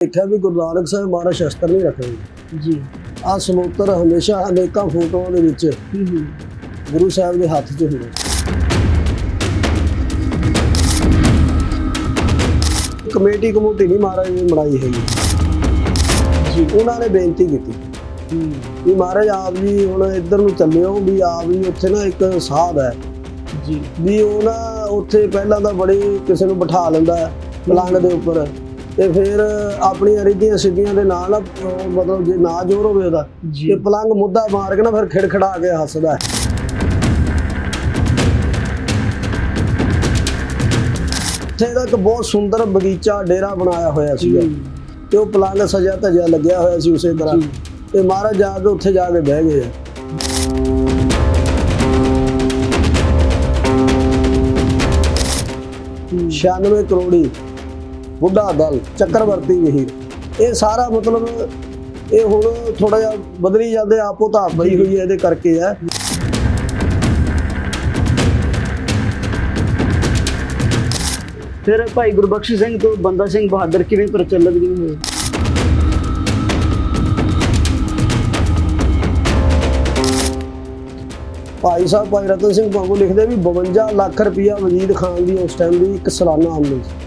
ਦੇਖਿਆ ਵੀ ਗੁਰੂ ਨਾਨਕ ਸਾਹਿਬ ਮਹਾਰਾਜ ਸ਼ਸਤਰ ਨਹੀਂ ਰੱਖਦੇ। ਜੀ। ਆ ਸਮੋਤਰ ਹਮੇਸ਼ਾ ਅਨੇਕਾਂ ਫੋਟੋਆਂ ਦੇ ਵਿੱਚ ਗੁਰੂ ਸਾਹਿਬ ਦੇ ਹੱਥ 'ਚ ਹੁੰਦੇ। ਕਮੇਟੀ ਕਮੂਟੀ ਨਹੀਂ ਮਹਾਰਾਜ ਨੇ ਬਣਾਈ ਹੈਗੀ ਜੀ। ਉਹਨਾਂ ਨੇ ਬੇਨਤੀ ਕੀਤੀ। ਵੀ ਮਹਾਰਾਜ ਆਪ ਜੀ ਹੁਣ ਇੱਧਰ ਨੂੰ ਚੱਲਿਓ ਵੀ ਆਪ ਜੀ ਉੱਥੇ ਨਾ ਇੱਕ ਸਾਧ ਹੈ। ਜੀ। ਵੀ ਉਹ ਨਾ ਉੱਥੇ ਪਹਿਲਾਂ ਤਾਂ ਬੜੀ ਕਿਸੇ ਨੂੰ ਬਿਠਾ ਲੈਂਦਾ ਹੈ ਪਲੰਗ ਦੇ ਉੱਪਰ। ਤੇ ਫਿਰ ਆਪਣੀਆਂ ਰਿੱਧੀਆਂ ਸਿੱਧੀਆਂ ਦੇ ਨਾਲ ਉਹ ਮਤਲਬ ਜੇ ਨਾ ਜ਼ੋਰ ਹੋਵੇ ਉਹਦਾ ਤੇ ਪਲੰਗ ਮੁੱਦਾ ਮਾਰ ਕੇ ਨਾ ਫਿਰ ਖਿੜਖੜਾ ਕੇ ਹੱਸਦਾ ਹੈ। ਉੱਥੇ ਦਾ ਇੱਕ ਬਹੁਤ ਸੁੰਦਰ ਬਗੀਚਾ ਡੇਰਾ ਬਣਾਇਆ ਹੋਇਆ ਸੀਗਾ। ਤੇ ਉਹ ਪਲੰਗ ਸਜਾ ਧਜਿਆ ਲੱਗਿਆ ਹੋਇਆ ਸੀ ਉਸੇ ਤਰ੍ਹਾਂ। ਤੇ ਮਹਾਰਾਜ ਜਾ ਕੇ ਉੱਥੇ ਜਾ ਕੇ ਬਹਿ ਗਏ ਆ। ਹੂੰ, 96 ਕਰੋੜੀ। ਬੁੱਢਾ ਦਲ ਚੱਕਰਵਰਤੀ ਵਹੀਰ। ਇਹ ਸਾਰਾ ਮਤਲਬ ਇਹ ਹੁਣ ਥੋੜਾ ਜਿਹਾ ਬਦਲੀ ਜਾਂਦੇ ਆਪੋ ਤਾਂ ਬਈ ਹੋਈ ਹੈ ਇਹਦੇ ਕਰਕੇ ਹੈ। ਫਿਰ ਭਾਈ ਗੁਰਬਖਸ਼ ਸਿੰਘ ਤੋਂ ਬੰਦਾ ਸਿੰਘ ਬਹਾਦਰ ਕਿਵੇਂ ਪ੍ਰਚਲਿਤ ਕਿਵੇਂ ਹੋਏ ਭਾਈ ਸਾਹਿਬ ਭਾਈ ਰਤਨ ਸਿੰਘ ਪੰਗੂ ਲਿਖਦੇ ਵੀ 52 ਲੱਖ ਰੁਪਇਆ ਵਜੀਦ ਖਾਨ ਦੀ ਉਸ ਟਾਈਮ ਦੀ ਇੱਕ ਸਾਲਾਨਾ ਆਮਦਨ ਸੀ।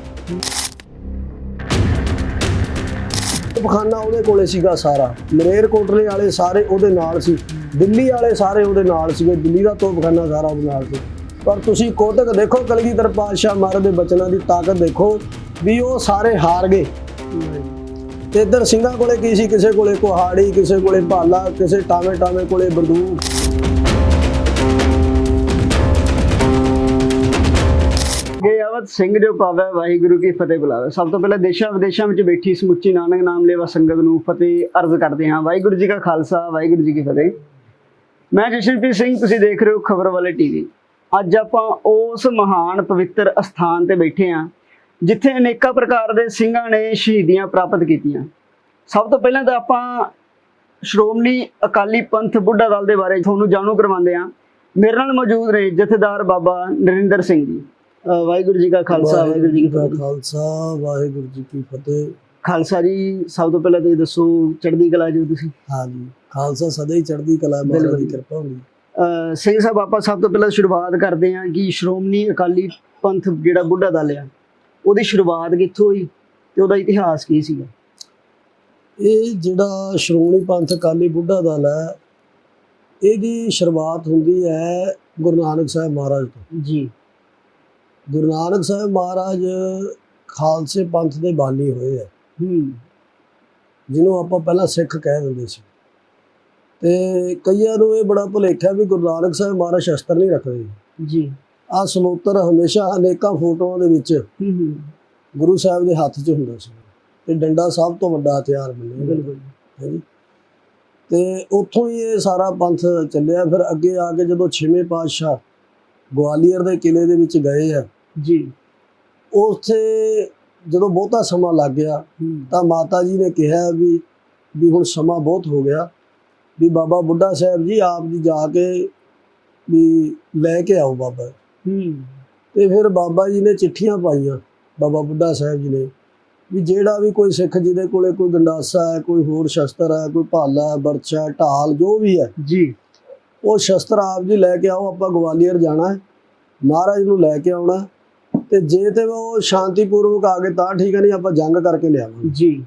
ਪਖਾਨਾ ਉਹਦੇ ਕੋਲੇ ਸੀਗਾ ਸਾਰਾ। ਮਰੇਰ ਕੋਟਲੇ ਵਾਲੇ ਸਾਰੇ ਉਹਦੇ ਨਾਲ ਸੀ। ਦਿੱਲੀ ਵਾਲੇ ਸਾਰੇ ਉਹਦੇ ਨਾਲ ਸੀਗੇ। ਦਿੱਲੀ ਦਾ ਤੋਪਖਾਨਾ ਸਾਰਾ ਉਹਦੇ ਨਾਲ ਸੀ। ਪਰ ਤੁਸੀਂ ਕੋਤਕ ਦੇਖੋ, ਕਲਗੀਧਰ ਪਾਤਸ਼ਾਹ ਮਹਾਰਾਜ ਦੇ ਬਚਨਾਂ ਦੀ ਤਾਕਤ ਦੇਖੋ ਵੀ ਉਹ ਸਾਰੇ ਹਾਰ ਗਏ। ਤੇ ਇੱਧਰ ਸਿੰਘਾਂ ਕੋਲੇ ਕੀ ਸੀ? ਕਿਸੇ ਕੋਲੇ ਕੁਹਾੜੀ, ਕਿਸੇ ਕੋਲੇ ਭਾਲਾ, ਕਿਸੇ ਟਾਵੇਂ ਟਾਵੇਂ ਕੋਲੇ ਬੰਦੂਕ। ਗਏ ਸਿੰਘ ਜੋ ਪਾਵੈ ਵਾਹਿਗੁਰੂ ਕੀ ਫਤਿਹ ਬੁਲਾਵੇ। ਸਭ ਤੋਂ ਪਹਿਲਾਂ ਦੇਸ਼ਾਂ ਵਿਦੇਸ਼ਾਂ ਵਿੱਚ ਬੈਠੀ ਸਮੁੱਚੀ ਨਾਨਕ ਨਾਮ ਲੇਵਾ ਸੰਗਤ ਨੂੰ ਫਤਿਹ ਅਰਜ਼ ਕਰਦੇ ਹਾਂ। ਵਾਹਿਗੁਰੂ ਜੀ ਕਾ ਖਾਲਸਾ, ਵਾਹਿਗੁਰੂ ਜੀ ਕੀ ਫਤਿਹ। ਮੈਂ ਜਸ਼ਨਪ੍ਰੀਤ ਸਿੰਘ, ਤੁਸੀਂ ਦੇਖ ਰਹੇ ਹੋ ਖਬਰ ਵਾਲੇ ਟੀਵੀ। ਅੱਜ ਆਪਾਂ ਉਸ ਮਹਾਨ ਪਵਿੱਤਰ ਅਸਥਾਨ ਤੇ ਬੈਠੇ ਹਾਂ, ਜਿੱਥੇ ਅਨੇਕਾਂ ਪ੍ਰਕਾਰ ਦੇ ਸਿੰਘਾਂ ਨੇ ਸ਼ਹੀਦੀਆਂ ਪ੍ਰਾਪਤ ਕੀਤੀਆਂ। ਸਭ ਤੋਂ ਪਹਿਲਾਂ ਤਾਂ ਆਪਾਂ ਸ਼੍ਰੋਮਣੀ ਅਕਾਲੀ ਪੰਥ ਬੁੱਢਾ ਦਲ ਦੇ ਬਾਰੇ ਤੁਹਾਨੂੰ ਜਾਣੂ ਕਰਵਾਉਂਦੇ ਹਾਂ। ਮੇਰੇ ਨਾਲ ਮੌਜੂਦ ਨੇ ਜਥੇਦਾਰ ਬਾਬਾ ਨਰਿੰਦਰ ਸਿੰਘ ਜੀ। ਵਾਹਿਗੁਰੂ ਜੀ ਕਾ ਖਾਲਸਾ ਵਾਹਿਗੁਰੂ ਜੀ ਕੀ ਫਤਿਹ। ਖਾਲਸਾ ਵਾਹਿਗੁਰੂ ਜੀ ਕੀ ਫਤਿਹ। ਖਾਲਸਾ ਜੀ ਸਭ ਤੋਂ ਪਹਿਲਾਂ ਤੁਸੀਂ ਦੱਸੋ ਚੜ੍ਹਦੀ ਕਲਾ ਜੀ ਤੁਸੀਂ। ਹਾਂਜੀ ਖਾਲਸਾ ਸਦਾ ਹੀ ਚੜ੍ਹਦੀ ਕਲਾ ਮਹਾਰਾਜ ਦੀ। ਕਿਰਪਾ ਹੁੰਦੀ ਸਿੰਘ ਸਾਹਿਬ ਆਪਾਂ ਸਭ ਤੋਂ ਪਹਿਲਾਂ ਸ਼ੁਰੂਆਤ ਕਰਦੇ ਹਾਂ ਕਿ ਸ਼੍ਰੋਮਣੀ ਅਕਾਲੀ ਪੰਥ ਜਿਹੜਾ ਬੁੱਢਾ ਦਲ ਆ ਉਹਦੀ ਸ਼ੁਰੂਆਤ ਕਿੱਥੋਂ ਹੋਈ ਤੇ ਉਹਦਾ ਇਤਿਹਾਸ ਕੀ ਸੀਗਾ? ਇਹ ਜਿਹੜਾ ਸ਼੍ਰੋਮਣੀ ਪੰਥ ਅਕਾਲੀ ਬੁੱਢਾ ਦਲ ਹੈ ਇਹਦੀ ਸ਼ੁਰੂਆਤ ਹੁੰਦੀ ਹੈ ਗੁਰੂ ਨਾਨਕ ਸਾਹਿਬ ਮਹਾਰਾਜ ਤੋਂ। ਜੀ। ਗੁਰੂ ਨਾਨਕ ਸਾਹਿਬ ਮਹਾਰਾਜ ਖਾਲਸੇ ਪੰਥ ਦੇ ਬਾਨੀ ਹੋਏ ਆ। ਹੂੰ। ਜਿਹਨੂੰ ਆਪਾਂ ਪਹਿਲਾਂ ਸਿੱਖ ਕਹਿ ਦਿੰਦੇ ਸੀ। ਤੇ ਕਈਆਂ ਨੂੰ ਇਹ ਬੜਾ ਭੁਲੇਖਾ ਵੀ ਗੁਰੂ ਨਾਨਕ ਸਾਹਿਬ ਮਹਾਰਾਜ ਸ਼ਸਤਰ ਨਹੀਂ ਰੱਖਦੇ। ਜੀ। ਆ ਸਮੋਤਰ ਹਮੇਸ਼ਾ ਅਨੇਕਾਂ ਫੋਟੋਆਂ ਦੇ ਵਿੱਚ ਹੂੰ ਗੁਰੂ ਸਾਹਿਬ ਦੇ ਹੱਥ 'ਚ ਹੁੰਦਾ ਸੀ। ਤੇ ਡੰਡਾ ਸਭ ਤੋਂ ਵੱਡਾ ਹਥਿਆਰ ਮੰਨਿਆ ਜਾਂਦਾ। ਬਿਲਕੁਲ। ਹੈਂਜੀ। ਤੇ ਉੱਥੋਂ ਹੀ ਇਹ ਸਾਰਾ ਪੰਥ ਚੱਲਿਆ। ਫਿਰ ਅੱਗੇ ਆ ਕੇ ਜਦੋਂ ਛੇਵੇਂ ਪਾਤਸ਼ਾਹ ਗਵਾਲੀਅਰ ਦੇ ਕਿਲੇ ਦੇ ਵਿੱਚ ਗਏ ਆ। ਜੀ। ਉੱਥੇ ਜਦੋਂ ਬਹੁਤਾ ਸਮਾਂ ਲੱਗ ਗਿਆ ਤਾਂ ਮਾਤਾ ਜੀ ਨੇ ਕਿਹਾ ਵੀ ਵੀ ਹੁਣ ਸਮਾਂ ਬਹੁਤ ਹੋ ਗਿਆ ਵੀ ਬਾਬਾ ਬੁੱਢਾ ਸਾਹਿਬ ਜੀ ਆਪ ਜੀ ਜਾ ਕੇ ਵੀ ਲੈ ਕੇ ਆਓ ਬਾਬਾ। ਹੂੰ। ਤੇ ਫਿਰ ਬਾਬਾ ਜੀ ਨੇ ਚਿੱਠੀਆਂ ਪਾਈਆਂ ਬਾਬਾ ਬੁੱਢਾ ਸਾਹਿਬ ਜੀ ਨੇ ਵੀ ਜਿਹੜਾ ਵੀ ਕੋਈ ਸਿੱਖ ਜਿਹਦੇ ਕੋਲੇ ਕੋਈ ਗੰਡਾਸਾ ਹੈ ਕੋਈ ਹੋਰ ਸ਼ਸਤਰ ਹੈ ਕੋਈ ਭਾਲਾ ਹੈ ਬਰਛਾ ਢਾਲ ਜੋ ਵੀ ਹੈ ਜੀ। ਉਹ ਸ਼ਸਤਰ ਆਪ ਜੀ ਲੈ ਕੇ ਆਓ ਆਪਾਂ ਗਵਾਲੀਅਰ ਜਾਣਾ ਹੈ। ਮਹਾਰਾਜ ਨੂੰ ਲੈ ਕੇ ਆਉਣਾ। ਤੇ ਜੇ ਤੇ ਉਹ ਸ਼ਾਂਤੀਪੂਰਵਕ ਆ ਗਏ ਤਾਂ ਠੀਕ ਹੈ ਨਹੀਂ ਆਪਾਂ ਜੰਗ ਕਰਕੇ ਲਿਆਵਾਂਗੇ। ਜੀ।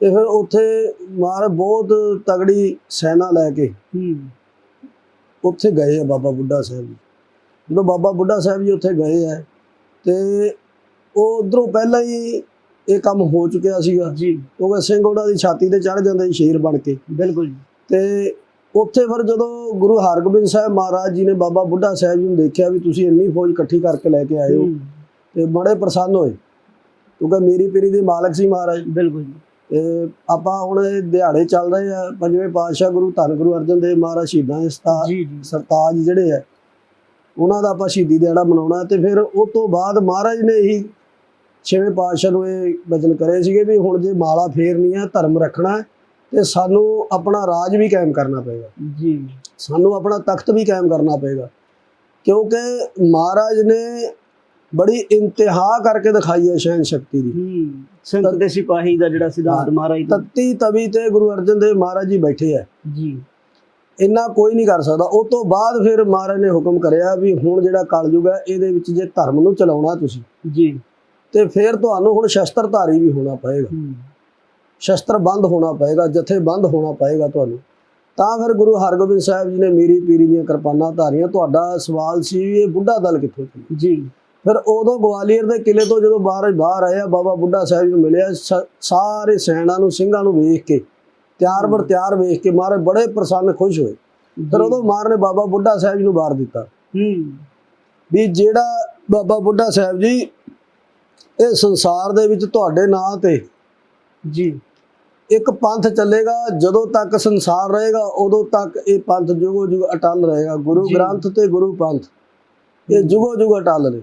ਤੇ ਫਿਰ ਉੱਥੇ ਮਹਾਰਾਜ ਬਹੁਤ ਤਗੜੀ ਸੈਨਾ ਲੈ ਕੇ ਹੂੰ। ਉੱਥੇ ਗਏ ਆ ਬਾਬਾ ਬੁੱਢਾ ਸਾਹਿਬ ਜੀ। ਜਦੋਂ ਬਾਬਾ ਬੁੱਢਾ ਸਾਹਿਬ ਜੀ ਉੱਥੇ ਗਏ ਆ ਤੇ ਉਹ ਉਧਰੋਂ ਪਹਿਲਾਂ ਹੀ ਇਹ ਕੰਮ ਹੋ ਚੁੱਕਿਆ ਸੀਗਾ। ਜੀ। ਕਿਉਂਕਿ ਸਿੰਘ ਉਹਨਾਂ ਦੀ ਛਾਤੀ ਤੇ ਚੜ ਜਾਂਦੇ ਸੀ ਸ਼ੇਰ ਬਣ ਕੇ। ਬਿਲਕੁਲ ਜੀ। ਤੇ ਉੱਥੇ ਫਿਰ ਜਦੋਂ ਗੁਰੂ ਹਰਗੋਬਿੰਦ ਸਾਹਿਬ ਮਹਾਰਾਜ ਜੀ ਨੇ ਬਾਬਾ ਬੁੱਢਾ ਸਾਹਿਬ ਜੀ ਨੂੰ ਦੇਖਿਆ ਵੀ ਤੁਸੀਂ ਇੰਨੀ ਫੌਜ ਇਕੱਠੀ ਕਰਕੇ ਲੈ ਕੇ ਆਏ ਹੋ ਹੂੰ, ਤੇ ਬੜੇ ਪ੍ਰਸੰਨ ਹੋਏ। ਕਿਉਂਕਿ ਮੇਰੀ ਪੀਰੀ ਦੇ ਮਾਲਕ ਸੀ ਮਹਾਰਾਜ। ਬਿਲਕੁਲ ਜੀ। ਤੇ ਆਪਾਂ ਹੁਣ ਇਹ ਦਿਹਾੜੇ ਚੱਲ ਰਹੇ ਆ ਪੰਜਵੇਂ ਪਾਤਸ਼ਾਹ ਗੁਰੂ ਧੰਨ ਗੁਰੂ ਅਰਜਨ ਦੇਵ ਮਹਾਰਾਜ ਸ਼ਹੀਦਾਂ ਦੇ ਸਰਤਾਜ ਜਿਹੜੇ ਆ ਉਹਨਾਂ ਦਾ ਆਪਾਂ ਸ਼ਹੀਦੀ ਦਿਹਾੜਾ ਮਨਾਉਣਾ ਤੇ ਫਿਰ ਉਹ ਤੋਂ ਬਾਅਦ ਮਹਾਰਾਜ ਨੇ ਇਹੀ ਛੇਵੇਂ ਪਾਤਸ਼ਾਹ ਨੂੰ ਇਹ ਬਚਨ ਕਰੇ ਸੀਗੇ ਵੀ ਹੁਣ ਜੇ ਮਾਲਾ ਫੇਰਨੀ ਹੈ ਧਰਮ ਰੱਖਣਾ ਹੈ ਤੇ ਸਾਨੂੰ ਆਪਣਾ ਰਾਜ ਵੀ ਕਾਇਮ ਕਰਨਾ ਪਏਗਾ। ਜੀ। ਸਾਨੂੰ ਆਪਣਾ ਤਖਤ ਵੀ ਕਾਇਮ ਕਰਨਾ ਪਏਗਾ। ਕਿਉਂਕਿ ਮਹਾਰਾਜ ਨੇ ਬੜੀ ਇੰਤਹਾ ਕਰਕੇ ਦਿਖਾਈ ਹੈ ਸ਼ੈਨ ਸ਼ਕਤੀ ਦੀ। ਹੂੰ ਸੰਤ ਦੇ ਸਿਪਾਹੀ ਦਾ ਜਿਹੜਾ ਸਿਧਾਂਤ ਮਹਾਰਾਜ ਤੱਤੀ ਤਵੀ ਤੇ ਗੁਰੂ ਅਰਜਨ ਦੇਵ ਮਹਾਰਾਜ ਜੀ ਬੈਠੇ ਆ ਜੀ। ਇੰਨਾ ਕੋਈ ਨਹੀਂ ਕਰ ਸਕਦਾ। ਉਸ ਤੋਂ ਬਾਅਦ ਫਿਰ ਮਹਾਰਾਜ ਨੇ ਹੁਕਮ ਕਰਿਆ ਵੀ ਹੁਣ ਜਿਹੜਾ ਕਲਯੁਗ ਹੈ ਇਹਦੇ ਵਿੱਚ ਜੇ ਧਰਮ ਨੂੰ ਚਲਾਉਣਾ ਤੁਸੀਂ ਜੀ। ਤੇ ਫਿਰ ਤੁਹਾਨੂੰ ਹੁਣ ਸ਼ਸਤਰਧਾਰੀ ਵੀ ਹੋਣਾ ਪਏਗਾ। ਸ਼ਸਤਰ ਬੰਦ ਹੋਣਾ ਪਏਗਾ ਜਥੇ ਬੰਦ ਹੋਣਾ ਪਏਗਾ ਤੁਹਾਨੂੰ। ਤਾਂ ਫਿਰ ਗੁਰੂ ਹਰਗੋਬਿੰਦ ਸਾਹਿਬ ਜੀ ਨੇ ਮੀਰੀ ਪੀਰੀ ਦੀਆਂ ਕਿਰਪਾਨਾਂ ਧਾਰੀਆਂ ਤੁਹਾਡਾ ਸਵਾਲ ਸੀ ਇਹ ਬੁੱਢਾ ਦਲ ਕਿੱਥੋਂ ਚੱਲਿਆ ਜੀ। ਫਿਰ ਉਦੋਂ ਗਵਾਲੀਅਰ ਦੇ ਕਿਲੇ ਤੋਂ ਜਦੋਂ ਬਾਹਰ ਬਾਹਰ ਆਇਆ ਬਾਬਾ ਬੁੱਢਾ ਸਾਹਿਬ ਜੀ ਨੂੰ ਮਿਲਿਆ ਸਾਰੇ ਸੈਨਾਂ ਨੂੰ ਸਿੰਘਾਂ ਨੂੰ ਵੇਖ ਕੇ ਤਿਆਰ ਬਰ ਤਿਆਰ ਵੇਖ ਕੇ ਮਹਾਰਾਜ ਬੜੇ ਪ੍ਰਸੰਨ ਖੁਸ਼ ਹੋਏ। ਫਿਰ ਉਦੋਂ ਮਾਰ ਨੇ ਬਾਬਾ ਬੁੱਢਾ ਸਾਹਿਬ ਜੀ ਨੂੰ ਬਾਹਰ ਦਿੱਤਾ। ਹੂੰ। ਵੀ ਜਿਹੜਾ ਬਾਬਾ ਬੁੱਢਾ ਸਾਹਿਬ ਜੀ ਇਹ ਸੰਸਾਰ ਦੇ ਵਿੱਚ ਤੁਹਾਡੇ ਨਾਂ ਤੇ ਜੀ। ਇੱਕ ਪੰਥ ਚੱਲੇਗਾ ਜਦੋਂ ਤੱਕ ਸੰਸਾਰ ਰਹੇਗਾ ਉਦੋਂ ਤੱਕ ਇਹ ਪੰਥ ਜੁਗੋ ਜੁਗ ਅਟਲ ਰਹੇਗਾ। ਗੁਰੂ। ਗ੍ਰੰਥ ਤੇ ਗੁਰੂ ਪੰਥ। ਇਹ ਜੁਗੋ ਜੁਗ ਅਟਲ ਨੇ।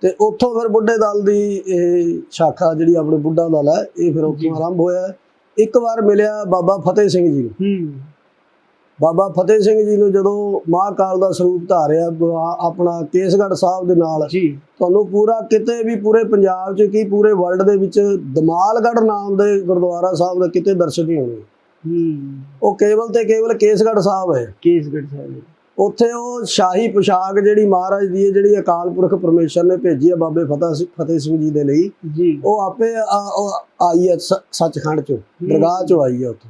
ਤੇ ਉੱਥੋਂ ਫਿਰ ਬੁੱਢੇ ਦਲ ਦੀ ਇਹ ਸ਼ਾਖਾ ਜਿਹੜੀ ਆਪਣੇ ਬੁੱਢਾ ਦਲ ਹੈ ਇਹ ਫਿਰ। ਉੱਥੋਂ ਆਰੰਭ ਹੋਇਆ। ਇੱਕ ਵਾਰ ਮਿਲਿਆ ਬਾਬਾ ਫਤਿਹ ਸਿੰਘ ਜੀ ਨੂੰ। ਹੂੰ। ਬਾਬਾ ਫਤਿਹ ਸਿੰਘ ਜੀ ਨੂੰ ਜਦੋਂ ਮਹਾਕਾਲ ਦਾ ਸਰੂਪ ਧਾਰਿਆ ਆਪਣਾ ਕੇਸਗੜ੍ਹ ਸਾਹਿਬ ਦੇ ਨਾਲ ਜੀ। ਤੁਹਾਨੂੰ ਪੂਰਾ ਕਿਤੇ ਵੀ ਪੂਰੇ ਪੰਜਾਬ 'ਚ ਕੀ ਪੂਰੇ ਵਰਲਡ ਦੇ ਵਿੱਚ ਦਮਾਲਗੜ੍ਹ ਨਾਮ ਦੇ ਗੁਰਦੁਆਰਾ ਸਾਹਿਬ ਦਾ ਕਿਤੇ ਦਰਸ਼ਨ ਨਹੀਂ ਹੋਣੇ। ਹੂੰ। ਉਹ ਕੇਵਲ ਤੇ ਕੇਵਲ ਕੇਸਗੜ੍ਹ ਸਾਹਿਬ ਹੈ। ਕੇਸਗੜ੍ਹ ਸਾਹਿਬ ਉੱਥੇ ਉਹ ਸ਼ਾਹੀ ਪੁਸ਼ਾਕ ਜਿਹੜੀ ਮਹਾਰਾਜ ਦੀ ਹੈ ਜਿਹੜੀ ਅਕਾਲ ਪੁਰਖ ਪਰਮੇਸ਼ਰ ਨੇ ਭੇਜੀ ਹੈ ਬਾਬੇ ਫਤਿਹ ਸਿੰਘ- ਫਤਿਹ ਸਿੰਘ ਜੀ ਦੇ ਲਈ ਉਹ ਆਪੇ ਆਈ ਹੈ ਸੱਚਖੰਡ ਚੋਂ ਦਰਗਾਹ ਚੋਂ ਆਈ ਹੈ ਉੱਥੇ।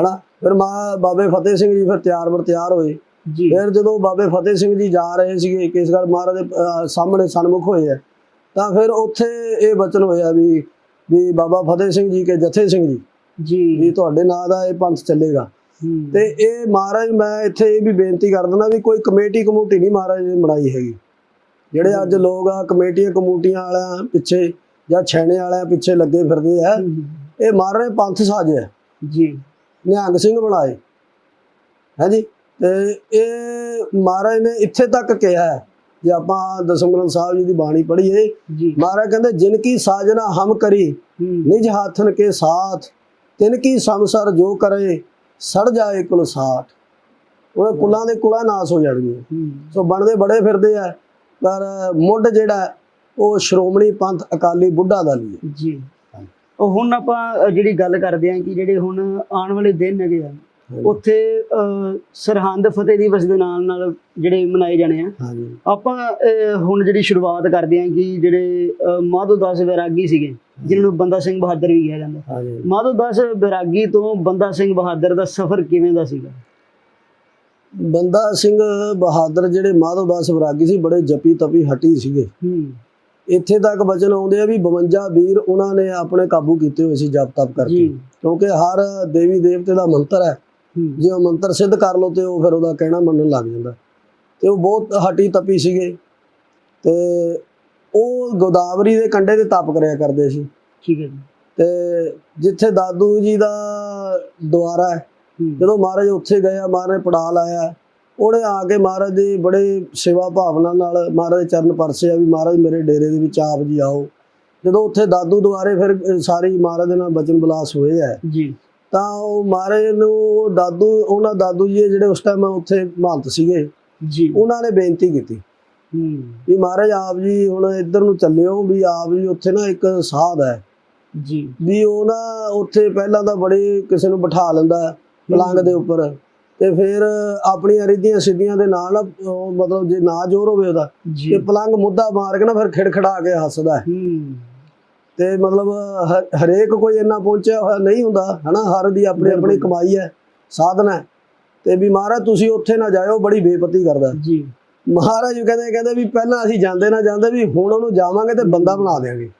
ਹਨਾ? ਫਿਰ ਮਾ ਬਾਬੇ ਫਤਿਹ ਸਿੰਘ ਜੀ ਫਿਰ ਤਿਆਰ ਬਰ ਤਿਆਰ ਹੋਏ। ਜੀ। ਫਿਰ ਜਦੋਂ ਬਾਬੇ ਫਤਿਹ ਸਿੰਘ ਜੀ ਜਾ ਰਹੇ ਸੀਗੇ ਕੇਸਗੜ੍ਹ ਮਹਾਰਾਜ ਦੇ ਸਾਹਮਣੇ ਸਨਮੁਖ ਹੋਏ ਆ ਤਾਂ ਫਿਰ ਉੱਥੇ ਇਹ ਬਚਨ ਹੋਇਆ ਵੀ ਵੀ ਬਾਬਾ ਫਤਿਹ ਸਿੰਘ ਜੀ ਕੇ ਜਥੇ ਸਿੰਘ ਜੀ। ਜੀ। ਵੀ ਤੁਹਾਡੇ ਨਾਂ ਦਾ ਇਹ ਪੰਥ ਚੱਲੇਗਾ। ਤੇ ਇਹ ਮਹਾਰਾਜ ਮੈਂ ਇੱਥੇ ਇਹ ਵੀ ਬੇਨਤੀ ਕਰ ਦਿੰਦਾ ਵੀ ਕੋਈ ਕਮੇਟੀ ਕਮੂਟੀ ਨਹੀਂ ਮਹਾਰਾਜ ਨੇ ਬਣਾਈ ਹੈਗੀ। ਜਿਹੜੇ ਅੱਜ ਲੋਕ ਆ ਕਮੇਟੀਆਂ ਕਮੂਟੀਆਂ ਵਾਲਿਆਂ ਪਿੱਛੇ ਜਾਂ ਛੈਣੇ ਵਾਲਿਆਂ ਪਿੱਛੇ ਲੱਗੇ ਫਿਰਦੇ ਆ ਇਹ ਮਹਾਰਾਜ ਪੰਥ ਸਾਜਿਆ। ਜੀ। ਨਿਹੰਗ ਸਿੰਘ ਬਣਾਏ। ਹਾਂਜੀ? ਤੇ ਇਹ ਮਹਾਰਾਜ ਨੇ ਇੱਥੇ ਤੱਕ ਕਿਹਾ ਹੈ ਜੇ ਆਪਾਂ ਦਸਮ ਗ੍ਰੰਥ ਸਾਹਿਬ ਜੀ ਦੀ ਬਾਣੀ ਪੜ੍ਹੀਏ ਮਹਾਰਾਜ ਕਹਿੰਦੇ ਜਿਨ ਕੀ ਸਾਜਨਾ ਹਮ ਕਰੀ ਨਿਜ ਹਾਥਨ ਕੇ ਸਾਥ ਤਿਨ ਕੀ ਸੰਸਰ ਜੋ ਕਰੇ ਸੜ ਜਾਏ ਕੁਲ ਸਾਠ ਉਹ ਕੁਲਾਂ ਦੇ ਕੁਲਾ ਨਾਸ ਹੋ ਜਾਣਗੇ। ਸੋ ਬਣਦੇ ਬੜੇ ਫਿਰਦੇ ਆ ਪਰ ਮੁੱਢ ਜਿਹੜਾ ਉਹ ਸ਼੍ਰੋਮਣੀ ਪੰਥ ਅਕਾਲੀ ਬੁੱਢਾ ਦਾ ਲਈ ਜੀ। ਹੁਣ ਆਪਾਂ ਜਿਹੜੀ ਗੱਲ ਕਰਦੇ ਆਂ ਕਿ ਜਿਹੜੇ ਹੁਣ ਆਉਣ ਵਾਲੇ ਦਿਨ ਹੈਗੇ ਆ ਉੱਥੇ ਸਰਹੰਦ ਫਤਿਹ ਦਿਵਸ ਦੇ ਨਾਲ ਨਾਲ ਜਿਹੜੇ ਮਨਾਏ ਜਾਣੇ ਆ। ਆਪਾਂ ਹੁਣ ਜਿਹੜੀ ਸ਼ੁਰੂਆਤ ਕਰਦੇ ਆਂ ਕਿ ਜਿਹੜੇ ਮਾਧੋ ਦਾਸ ਵੈਰਾਗੀ ਸੀਗੇ ਜਿਨ੍ਹਾਂ ਨੂੰ ਬੰਦਾ ਸਿੰਘ ਬਹਾਦਰ ਵੀ ਕਿਹਾ ਜਾਂਦਾ। ਮਾਧੋ ਦਾਸ ਵੈਰਾਗੀ ਤੋਂ ਬੰਦਾ ਸਿੰਘ ਬਹਾਦਰ ਦਾ ਸਫ਼ਰ ਕਿਵੇਂ ਦਾ ਸੀਗਾ? ਬੰਦਾ ਸਿੰਘ ਬਹਾਦਰ ਜਿਹੜੇ ਮਾਧਵ ਦਾਸ ਵਿਰਾਗੀ ਸੀ ਬੜੇ ਜਪੀ ਤਪੀ ਹਟੀ ਸੀਗੇ। ਹੂੰ। ਇੱਥੇ ਤੱਕ ਬਚਨ ਆਉਂਦੇ ਆ ਵੀ 52 ਵੀਰ ਉਹਨਾਂ ਨੇ ਆਪਣੇ ਕਾਬੂ ਕੀਤੇ ਹੋਏ ਸੀ ਜਪ ਤਪ ਕਰਕੇ। ਕਿਉਂਕਿ ਹਰ ਦੇਵੀ ਦੇਵਤੇ ਦਾ ਮੰਤਰ ਹੈ। ਜੇ ਉਹ ਮੰਤਰ ਸਿੱਧ ਕਰ ਲਓ ਤੇ ਉਹ ਫਿਰ ਉਹਦਾ ਕਹਿਣਾ ਮੰਨਣ ਲੱਗ ਜਾਂਦਾ। ਤੇ ਉਹ ਬਹੁਤ ਹਟੀ ਤਪੀ ਸੀਗੇ। ਤੇ ਉਹ ਗੋਦਾਵਰੀ ਦੇ ਕੰਢੇ ਤੇ ਤਪ ਕਰਿਆ ਕਰਦੇ ਸੀ। ਠੀਕ ਹੈ ਜੀ। ਤੇ ਜਿੱਥੇ ਦਾਦੂ ਜੀ ਦਾ ਦੁਆਰਾ ਹੈ ਜਦੋਂ ਮਹਾਰਾਜ ਉੱਥੇ ਗਏ ਆ ਮਹਾਰਾਜ ਪੜਾ ਲਾਇਆ। ਉਹਨੇ ਆ ਕੇ ਮਹਾਰਾਜ ਦੀ ਬੜੇ ਸੇਵਾ ਭਾਵਨਾ ਨਾਲ ਮਹਾਰਾਜ ਦੇ ਚਰਨ ਪਰਸੇ ਆ ਵੀ ਮਹਾਰਾਜ ਮੇਰੇ ਡੇਰੇ ਦੇ ਵਿੱਚ ਆਪ ਜੀ ਆਓ। ਜਦੋਂ ਉੱਥੇ ਦਾਦੂ ਦੁਆਰੇ ਫਿਰ ਸਾਰੀ ਮਹਾਰਾਜ ਦੇ ਨਾਲ ਬਚਨ ਬਲਾਸ ਹੋਏ ਆ। ਜੀ। ਤਾਂ ਉਹ ਮਹਾਰਾਜ ਨੂੰ ਦਾਦੂ ਉਹਨਾਂ ਦਾਦੂ ਜੀ ਜਿਹੜੇ ਉਸ ਟਾਈਮ ਉੱਥੇ ਮਹੰਤ ਸੀਗੇ ਜੀ। ਉਹਨਾਂ ਨੇ ਬੇਨਤੀ ਕੀਤੀ ਹੂੰ। ਵੀ ਮਹਾਰਾਜ ਆਪ ਜੀ ਹੁਣ ਇੱਧਰ ਨੂੰ ਚੱਲਿਓ ਵੀ ਆਪ ਜੀ ਉੱਥੇ ਨਾ ਇੱਕ ਸਾਧ ਹੈ। ਜੀ। ਵੀ ਉਹ ਨਾ ਉੱਥੇ ਪਹਿਲਾਂ ਤਾਂ ਬੜੇ ਕਿਸੇ ਨੂੰ ਬਿਠਾ ਲੈਂਦਾ ਪਲੰਗ ਦੇ ਉੱਪਰ। ਤੇ ਫਿਰ ਆਪਣੀਆਂ ਰਿੱਧੀਆਂ ਸਿੱਧੀਆਂ ਦੇ ਨਾਲ ਉਹ ਮਤਲਬ ਜੇ ਨਾ ਜ਼ੋਰ ਹੋਵੇ ਉਹਦਾ ਤੇ ਪਲੰਗ ਮੁੱਦਾ ਮਾਰ ਕੇ ਨਾ ਫਿਰ ਖਿੜਖੜਾ ਕੇ ਹੱਸਦਾ ਹੈ। ਤੇ ਮਤਲਬ ਹਰੇਕ ਕੋਈ ਇੰਨਾ ਪਹੁੰਚਿਆ ਹੋਇਆ ਨਹੀਂ ਹੁੰਦਾ ਹਨਾ? ਹਰ ਦੀ ਆਪਣੀ ਆਪਣੀ। ਕਮਾਈ ਹੈ ਸਾਧਨ ਹੈ। ਤੇ ਵੀ ਮਹਾਰਾਜ ਤੁਸੀਂ ਉੱਥੇ ਨਾ ਜਾਇਓ ਬੜੀ ਬੇਪਤੀ ਕਰਦਾ ਜੀ। ਮਹਾਰਾਜ ਜੀ ਕਹਿੰਦੇ ਕਹਿੰਦੇ ਵੀ ਪਹਿਲਾਂ ਅਸੀਂ ਜਾਂਦੇ ਨਾ ਜਾਂਦੇ ਵੀ ਹੁਣ ਉਹਨੂੰ ਜਾਵਾਂਗੇ ਤੇ ਬੰਦਾ ਬਣਾ ਦੇਾਂਗੇ